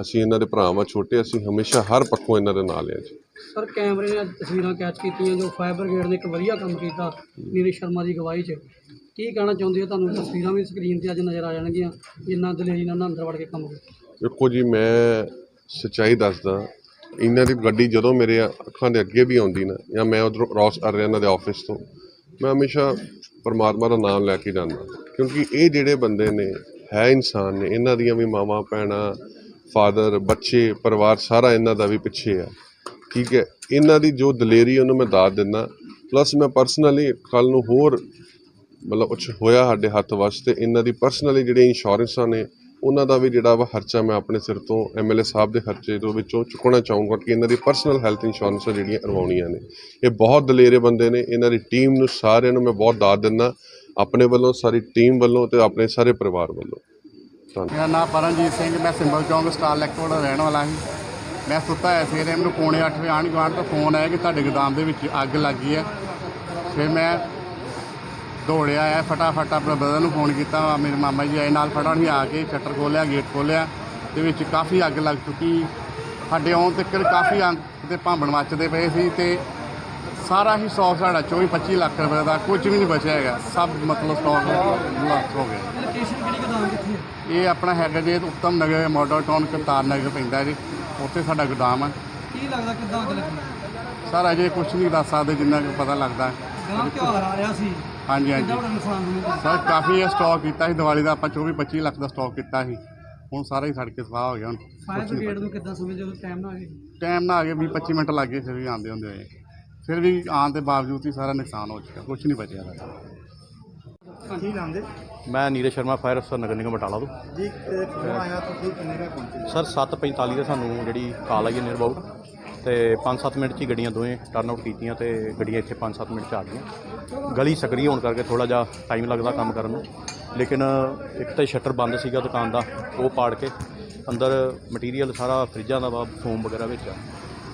Speaker 1: ਅਸੀਂ ਇਹਨਾਂ ਦੇ ਭਰਾਵਾਂ ਛੋਟੇ ਅਸੀਂ ਹਮੇਸ਼ਾ ਹਰ ਪੱਖੋਂ ਇਹਨਾਂ ਦੇ ਨਾਲ ਆ ਜੀ।
Speaker 2: ਸਰ ਕੈਮਰੇ ਨੇ ਤਸਵੀਰਾਂ ਕੈਚ ਕੀਤੀਆਂ ਜੋ ਫਾਇਰ ਬ੍ਰਿਗੇਡ ਨੇ ਇੱਕ ਵਧੀਆ ਕੰਮ ਕੀਤਾ ਨੀਰਜ ਸ਼ਰਮਾ ਦੀ ਅਗਵਾਈ 'ਚ। ਕੀ ਕਹਿਣਾ ਚਾਹੁੰਦੇ ਹੋ ਤੁਹਾਨੂੰ? ਤਸਵੀਰਾਂ ਵੀ ਸਕਰੀਨ ਤੇ ਅੱਜ ਨਜ਼ਰ ਆ ਜਾਣਗੀਆਂ ਜਿੰਨਾ ਦਲੇਰੀ ਨਾਲ ਅੰਦਰ ਵੜ ਕੇ ਕੰਮ ਕੀਤਾ
Speaker 1: ਦੇਖੋ ਜੀ ਮੈਂ ਸੱਚਾਈ ਦੱਸਦਾ ਇਹਨਾਂ ਦੀ ਗੱਡੀ ਜਦੋਂ ਮੇਰੇ ਅੱਖਾਂ ਦੇ ਅੱਗੇ ਵੀ ਆਉਂਦੀ ਨਾ, ਜਾਂ ਮੈਂ ਉਧਰੋਂ ਕ੍ਰਾਸ ਕਰ ਰਿਹਾ ਇਹਨਾਂ ਦੇ ਆਫਿਸ ਤੋਂ, ਮੈਂ ਹਮੇਸ਼ਾ ਪਰਮਾਤਮਾ ਦਾ ਨਾਮ ਲੈ ਕੇ ਜਾਂਦਾ। ਕਿਉਂਕਿ ਇਹ ਜਿਹੜੇ ਬੰਦੇ ਨੇ, ਹੈ ਇਨਸਾਨ ਨੇ, ਇਹਨਾਂ ਦੀਆਂ ਵੀ ਮਾਵਾਂ, ਭੈਣਾਂ ਫਾਦਰ ਬੱਚੇ, ਪਰਿਵਾਰ ਸਾਰਾ ਇਹਨਾਂ ਦਾ ਵੀ ਪਿੱਛੇ ਆ। ਠੀਕ ਹੈ, ਇਹਨਾਂ ਦੀ ਜੋ ਦਲੇਰੀ ਉਹਨੂੰ ਮੈਂ ਦਾਤ ਦਿੰਦਾ। ਪਲੱਸ ਮੈਂ ਪਰਸਨਲੀ ਕੱਲ ਨੂੰ ਹੋਰ ਮਤਲਬ ਕੁਛ ਹੋਇਆ ਸਾਡੇ ਹੱਥ ਵਾਸਤੇ, ਇਹਨਾਂ ਦੀ ਪਰਸਨਲੀ ਜਿਹੜੀਆਂ ਇੰਸ਼ੋਰੈਂਸਾਂ ਨੇ ਉਹਨਾਂ ਦਾ ਵੀ ਜਿਹੜਾ ਵਾ ਖਰਚਾ ਮੈਂ ਆਪਣੇ ਸਿਰ ਤੋਂ ਐਮਐਲਏ ਸਾਹਿਬ ਦੇ ਖਰਚੇ ਤੋਂ ਵਿੱਚੋਂ ਚੁੱਕਣਾ ਚਾਹੂੰਗਾ ਕਿ ਇਹਨਾਂ ਦੀ ਪਰਸਨਲ ਹੈਲਥ ਇੰਸ਼ੋਰੈਂਸਾਂ ਜਿਹੜੀਆਂ ਕਰਵਾਉਣੀਆਂ ਨੇ। ਇਹ ਬਹੁਤ ਦਲੇਰੇ ਬੰਦੇ ਨੇ, ਇਹਨਾਂ ਦੀ ਟੀਮ ਨੂੰ ਸਾਰਿਆਂ ਨੂੰ ਮੈਂ ਬਹੁਤ ਦਾਤ ਦਿੰਦਾ, ਆਪਣੇ ਵੱਲੋਂ, ਸਾਰੀ ਟੀਮ ਵੱਲੋਂ ਤੇ ਆਪਣੇ ਸਾਰੇ ਪਰਿਵਾਰ ਵੱਲੋਂ। ਧੰਨਵਾਦ।
Speaker 3: ਮੇਰਾ ਨਾਮ ਪਰਮਜੀਤ ਸਿੰਘ, ਮੈਂ ਸਿੰਬਲ ਚੌਂਕ ਸਟਾਰ ਲੈਕਟੋਰ ਦਾ ਰਹਿਣ ਵਾਲਾ ਸੀ। ਮੈਂ ਸੁੱਤਾ ਹੋਇਆ ਸਵੇਰੇ, ਮੈਨੂੰ ਪੌਣੇ 8 ਵਜੇ ਆਂਢ ਗੁਆਂਢ ਤੋਂ ਫੋਨ ਆਇਆ ਕਿ ਤੁਹਾਡੇ ਗੋਦਾਮ ਦੇ ਵਿੱਚ ਅੱਗ ਲੱਗੀ ਹੈ। ਫਿਰ ਮੈਂ ਦੌੜਿਆ ਆ ਫਟਾਫਟ ਆਪਣੇ ਬ੍ਰਦਰ ਨੂੰ ਫੋਨ ਕੀਤਾ ਮੇਰੇ ਮਾਮਾ ਜੀ ਆਏ ਨਾਲ ਫਟਾਫਟ ਹੀ ਆ ਕੇ ਸ਼ਟਰ ਖੋਲ੍ਹਿਆ ਗੇਟ ਖੋਲ੍ਹਿਆ ਤੇ ਵਿੱਚ ਕਾਫੀ ਅੱਗ ਲੱਗ ਚੁੱਕੀ। ਸਾਡੇ ਆਉਣ ਤੱਕ ਕਾਫੀ ਅੰਗ ਤੇ ਭਾਂਬਣ ਮੱਚਦੇ ਪਏ ਸੀ ਤੇ ਸਾਰਾ ਹੀ ਸਟਾਕ ਸਾਡਾ 24 25 ਲੱਖ ਰੁਪਏ ਦਾ ਕੁਝ ਵੀ ਨਹੀਂ ਬਚਿਆ ਹੈਗਾ। ਸਭ ਮਤਲਬ ਸਟਾਕ ਹੋ ਗਿਆ।
Speaker 2: ਲੋਕੇਸ਼ਨ ਕਿਹੜੀ ਗੋਦਾਮ ਕਿੱਥੇ ਹੈ
Speaker 3: ਇਹ ਆਪਣਾ ਹੈਗਾ ਜੀ ਉੱਤਮ ਨਗਰ ਮਾਡਲ ਟਾਊਨ ਕਰਤਾਰ ਨਗਰ ਪੈਂਦਾ ਜੀ। ਉੱਥੇ ਸਾਡਾ ਗੋਦਾਮ ਹੈ
Speaker 2: ਕੀ ਲੱਗਦਾ ਕਿੱਦਾਂ ਅੱਗ ਲੱਗੀ
Speaker 3: ਸਰ ਅਜੇ ਕੁਝ ਨਹੀਂ ਦੱਸ ਸਕਦੇ ਜਿੰਨਾ ਕੁ ਪਤਾ ਲੱਗਦਾ।
Speaker 2: ਗਾਂ ਤਿਉਹਾਰ ਆ ਰਿਹਾ ਸੀ।
Speaker 3: ਹਾਂਜੀ ਹਾਂਜੀ।
Speaker 2: ਬੜਾ ਨੁਕਸਾਨ ਹੋਇਆ
Speaker 3: ਸਰ ਕਾਫੀ ਇਹ ਸਟਾਕ ਕੀਤਾ ਸੀ ਦੀਵਾਲੀ ਦਾ ਆਪਾਂ 24 25 ਲੱਖ ਦਾ ਸਟਾਕ ਕੀਤਾ ਸੀ। ਹੁਣ ਸਾਰਾ ਹੀ ਸੜ ਕੇ ਸਵਾਹ ਹੋ ਗਿਆ ਹੁਣ।
Speaker 2: ਫਾਇਰ ਬ੍ਰਿਗੇਡ ਨੂੰ ਕਿੱਦਾਂ ਸਮਝਦੇ ਹੋ ਟਾਈਮ ਨਾਲ ਆ ਗਏ
Speaker 3: ਟਾਈਮ ਨਾ ਆ ਗਿਆ 20 25 ਮਿੰਟ ਲੱਗ ਗਏ ਫਿਰ ਵੀ ਆਉਂਦੇ ਹੁੰਦੇ ਹੋਏ। ਫਿਰ ਵੀ ਆਉਣ ਦੇ ਬਾਵਜੂਦ ਹੀ ਸਾਰਾ ਨੁਕਸਾਨ ਹੋ ਚੁੱਕਾ ਕੁਝ ਨਹੀਂ ਬਚਿਆ ਸਾਡਾ।
Speaker 2: ਕੀ ਨਾਮ ਦੇ
Speaker 4: ਮੈਂ ਨੀਰਜ ਸ਼ਰਮਾ ਫਾਇਰ ਅਫਸਰ ਨਗਰ ਨਿਗਮ ਬਟਾਲਾ ਤੋਂ।
Speaker 2: ਜੀ ਕਿਉਂ ਆਇਆ ਤੁਸੀਂ ਕਿੰਨੇ ਵਜੇ ਪਹੁੰਚੇ
Speaker 4: ਸਰ 7:45 ਦੇ ਸਾਨੂੰ ਜਿਹੜੀ ਕਾਲ ਆਈ ਹੈ ਨੀਅਰ ਅਬਾਊਟ ਤੇ 5-7 ਮਿੰਟ 'ਚ ਹੀ ਗੱਡੀਆਂ ਦੋਵੇਂ ਟਰਨ ਆਊਟ ਕੀਤੀਆਂ ਤੇ ਗੱਡੀਆਂ ਇੱਥੇ 5-7 ਮਿੰਟ 'ਚ ਆ ਗਈਆਂ। ਗਲੀ ਸਕਰੀ ਹੋਣ ਕਰਕੇ ਥੋੜਾ ਜਿਹਾ ਟਾਈਮ ਲੱਗਦਾ ਕੰਮ ਕਰਨ ਨੂੰ। ਲੇਕਿਨ ਇੱਕ ਤਾਂ ਸ਼ਟਰ ਬੰਦ ਸੀਗਾ ਦੁਕਾਨ ਦਾ ਉਹ ਪਾੜ ਕੇ ਅੰਦਰ ਮਟੀਰੀਅਲ ਸਾਰਾ ਫਰਿੱਜਾਂ ਦਾ ਵਾ ਫੋਮ ਵਗੈਰਾ ਵਿੱਚ ਆ।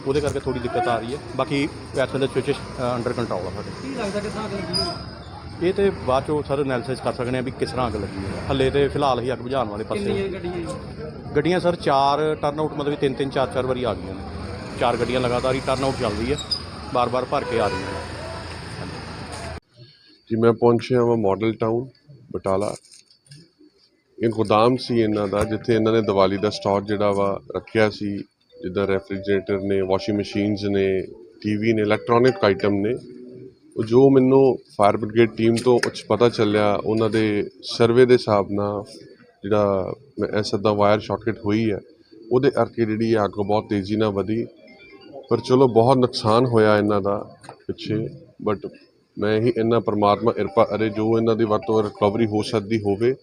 Speaker 4: ਉਹਦੇ ਕਰਕੇ ਥੋੜੀ ਦਿੱਕਤ ਆ ਰਹੀ ਹੈ। ਬਾਕੀ ਇਸ ਵੇਲੇ ਸਵਿਚ ਅੰਡਰ ਕੰਟਰੋਲ ਆ ਸਾਡੇ।
Speaker 2: ਕੀ ਲੱਗਦਾ ਕਿੱਦਾਂ ਅੱਗ ਲੱਗੀ?
Speaker 4: ਇਹ ਤੇ ਬਾਅਦ ਚੋਂ ਸਰ ਐਨਾਲਿਸਿਸ ਕਰ ਸਕਦੇ ਆ ਵੀ ਕਿਸ ਤਰ੍ਹਾਂ ਅੱਗ ਲੱਗੀ ਹੈ। ਹੱਲੇ ਤੇ ਫਿਲਹਾਲ ਹੀ ਅੱਗ ਬੁਝਾਉਣ ਵਾਲੇ ਪਾਸੇ ਗੱਡੀਆਂ ਸਰ ਚਾਰ ਟਰਨ ਆਊਟ ਮਤਲਬ ਤਿੰਨ ਤਿੰਨ ਚਾਰ ਚਾਰ ਵਾਰੀ ਆ ਗਈਆਂ ਨੇ। ਚਾਰ ਗੱਡੀਆਂ ਲਗਾਤਾਰ ਹੀ ਟਰਨ ਆਊਟ ਚੱਲ ਰਹੀ ਹੈ ਬਾਰ-ਬਾਰ ਭਰ ਕੇ ਆ ਰਹੀਆਂ ਨੇ।
Speaker 1: ਜੀ, ਮੈਂ ਪਹੁੰਚਿਆ ਹਾਂ ਮਾਡਲ ਟਾਊਨ ਬਟਾਲਾ। ਇਹ ਗੋਦਾਮ ਸੀ ਇਹਨਾਂ ਦਾ, ਜਿੱਥੇ ਇਹਨਾਂ ਨੇ ਦੀਵਾਲੀ ਦਾ ਸਟਾਕ ਜਿਹੜਾ ਵਾ ਰੱਖਿਆ ਸੀ। ਜਿੱਦਾਂ ਰੈਫਰੀਜਰੇਟਰ ਨੇ ਵਾਸ਼ਿੰਗ ਮਸ਼ੀਨਸ ਨੇ ਟੀਵੀ ਨੇ ਇਲੈਕਟ੍ਰੋਨਿਕ ਆਈਟਮ ਨੇ। ਉਹ ਜੋ ਮੈਨੂੰ ਫਾਇਰ ਬ੍ਰਿਗੇਡ ਟੀਮ ਤੋਂ ਕੁਛ ਪਤਾ ਚੱਲਿਆ, ਉਹਨਾਂ ਦੇ ਸਰਵੇ ਦੇ ਹਿਸਾਬ ਨਾਲ ਜਿਹੜਾ ਮੈਂ ਇਹ ਵਾਇਰ ਸ਼ਾਰਟਕਟ ਹੋਈ ਹੈ, ਉਹਦੇ ਕਰਕੇ ਜਿਹੜੀ ਇਹ ਅੱਗ ਬਹੁਤ ਤੇਜ਼ੀ ਨਾਲ ਵਧੀ। ਪਰ ਚਲੋ ਬਹੁਤ ਨੁਕਸਾਨ ਹੋਇਆ ਇਹਨਾਂ ਦਾ ਪਿੱਛੇ ਬਟ ਮੈਂ ਹੀ ਇਹਨਾਂ ਪਰਮਾਤਮਾ ਕਿਰਪਾ ਅਰੇ ਜੋ ਇਹਨਾਂ ਦੀ ਵਰਤੋਂ ਵੱਧ ਰਿਕਵਰੀ ਹੋ ਸਕਦੀ ਹੋਵੇ।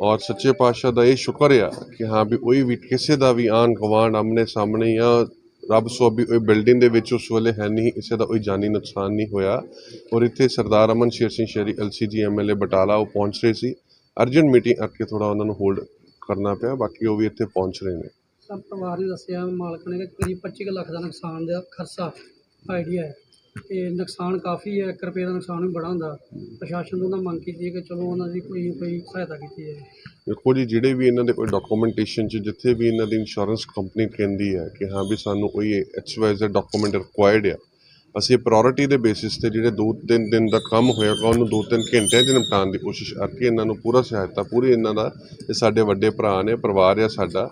Speaker 1: ਔਰ ਸੱਚੇ ਪਾਤਸ਼ਾਹ ਦਾ ਇਹ ਸ਼ੁਕਰ ਆ ਕਿ ਹਾਂ ਵੀ ਕੋਈ ਵੀ ਕਿਸੇ ਦਾ ਵੀ ਆਨ ਗਵਾਂਡ ਆਮਨੇ ਸਾਹਮਣੇ ਜਾਂ ਰੱਬ ਸੋਬੀ ਉਹ ਬਿਲਡਿੰਗ ਦੇ ਵਿੱਚ ਉਸ ਵੇਲੇ ਹੈ ਨਹੀਂ, ਕਿਸੇ ਦਾ ਕੋਈ ਜਾਨੀ ਨੁਕਸਾਨ ਨਹੀਂ ਹੋਇਆ। ਔਰ ਇੱਥੇ ਸਰਦਾਰ ਅਮਨ ਸ਼ੇਰ ਸਿੰਘ ਸ਼ੇਰੀ ਐਲਸੀਜੀ ਐਮਐਲਏ ਬਟਾਲਾ ਉਹ ਪਹੁੰਚ ਰਹੇ ਸੀ। ਅਰਜੈਂਟ ਮੀਟਿੰਗ ਕਰਕੇ ਥੋੜਾ ਉਹਨਾਂ ਨੂੰ ਹੋਲਡ ਕਰਨਾ ਪਿਆ, ਬਾਕੀ ਉਹ ਵੀ ਇੱਥੇ ਪਹੁੰਚ ਰਹੇ ਨੇ।
Speaker 2: ਸਭ ਪਰਿਵਾਰ ਨੇ ਦੱਸਿਆ ਮਾਲਕ ਨੇ ਕਿ ਕਰੀਬ 25 ਕੁ ਲੱਖ ਦਾ ਨੁਕਸਾਨ ਦਾ ਖਰਚਾ ਆਈਡੀਆ ਹੈ ਤੇ ਨੁਕਸਾਨ ਕਾਫੀ ਹੈ 1 ਰੁਪਏ ਦਾ ਨੁਕਸਾਨ ਵੀ ਬੜਾ ਹੁੰਦਾ। ਪ੍ਰਸ਼ਾਸਨ ਤੋਂ ਉਹਨਾਂ ਮੰਗ ਕੀਤੀ ਹੈ ਕਿ ਚਲੋ ਉਹਨਾਂ ਦੀ ਕੋਈ ਕੋਈ ਸਹਾਇਤਾ ਕੀਤੀ ਜਾਏ
Speaker 1: ਦੇਖੋ ਜੀ, ਜਿਹੜੇ ਵੀ ਇਹਨਾਂ ਦੇ ਕੋਈ ਡਾਕੂਮੈਂਟੇਸ਼ਨ ਚ, ਜਿੱਥੇ ਵੀ ਇਹਨਾਂ ਦੀ ਇੰਸ਼ੋਰੈਂਸ ਕੰਪਨੀ ਕਹਿੰਦੀ ਹੈ ਕਿ ਹਾਂ ਵੀ ਸਾਨੂੰ ਕੋਈ H Y Z document required ਆ, ਅਸੀਂ ਪ੍ਰਾਇੋਰਟੀ ਦੇ ਬੇਸਿਸ ਤੇ ਜਿਹੜੇ ਦੋ ਤਿੰਨ ਦਿਨ ਦਾ ਕੰਮ ਹੋਏਗਾ ਉਹਨੂੰ ਦੋ ਤਿੰਨ ਘੰਟਿਆਂ 'ਚ ਨਿਪਟਾਉਣ ਦੀ ਕੋਸ਼ਿਸ਼ ਕਰਕੇ ਇਹਨਾਂ ਨੂੰ ਪੂਰਾ ਸਹਾਇਤਾ, ਪੂਰੀ ਇਹਨਾਂ ਦਾ, ਇਹ ਸਾਡੇ ਵੱਡੇ ਭਰਾ ਨੇ, ਪਰਿਵਾਰ ਆ ਸਾਡਾ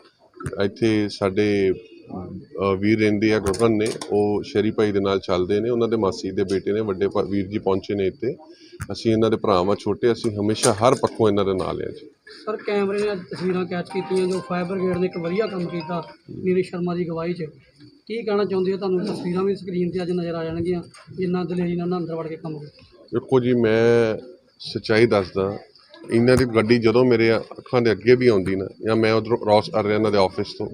Speaker 1: ਇੱਥੇ ਸਾਡੇ ਵੀਰ ਰਹਿੰਦੇ ਆ ਗਗਨ ਨੇ ਉਹ ਸ਼ਰੀ ਭਾਈ ਦੇ ਨਾਲ ਚੱਲਦੇ ਨੇ ਉਹਨਾਂ ਦੇ ਮਾਸੀ ਦੇ ਬੇਟੇ ਨੇ ਵੱਡੇ ਵੀਰ ਜੀ ਪਹੁੰਚੇ ਨੇ ਇੱਥੇ। ਅਸੀਂ ਇਹਨਾਂ ਦੇ ਭਰਾਵਾਂ ਛੋਟੇ ਅਸੀਂ ਹਮੇਸ਼ਾ ਹਰ ਪੱਖੋਂ ਇਹਨਾਂ ਦੇ ਨਾਲ ਆ ਜੀ।
Speaker 2: ਸਰ ਕੈਮਰੇ ਨੇ ਤਸਵੀਰਾਂ ਕੈਚ ਕੀਤੀਆਂ ਜੋ ਫਾਇਰ ਬ੍ਰਿਗੇਡ ਨੇ ਇੱਕ ਵਧੀਆ ਕੰਮ ਕੀਤਾ ਨੀਰਜ ਸ਼ਰਮਾ ਦੀ ਅਗਵਾਈ 'ਚ। ਕੀ ਕਹਿਣਾ ਚਾਹੁੰਦੇ ਹੋ ਤੁਹਾਨੂੰ? ਤਸਵੀਰਾਂ ਵੀ ਸਕਰੀਨ ਤੇ ਅੱਜ ਨਜ਼ਰ ਆ ਜਾਣਗੀਆਂ ਜਿੰਨਾ ਦਲੇਰੀ ਨਾਲ ਅੰਦਰ ਵੜ ਕੇ ਕੰਮ ਕੀਤਾ
Speaker 1: ਦੇਖੋ ਜੀ ਮੈਂ ਸੱਚਾਈ ਦੱਸਦਾ ਇਹਨਾਂ ਦੀ ਗੱਡੀ ਜਦੋਂ ਮੇਰੇ ਅੱਖਾਂ ਦੇ ਅੱਗੇ ਵੀ ਆਉਂਦੀ ਨਾ, ਜਾਂ ਮੈਂ ਉਧਰੋਂ ਕ੍ਰਾਸ ਕਰ ਰਿਹਾ ਇਹਨਾਂ ਦੇ ਆਫਿਸ ਤੋਂ,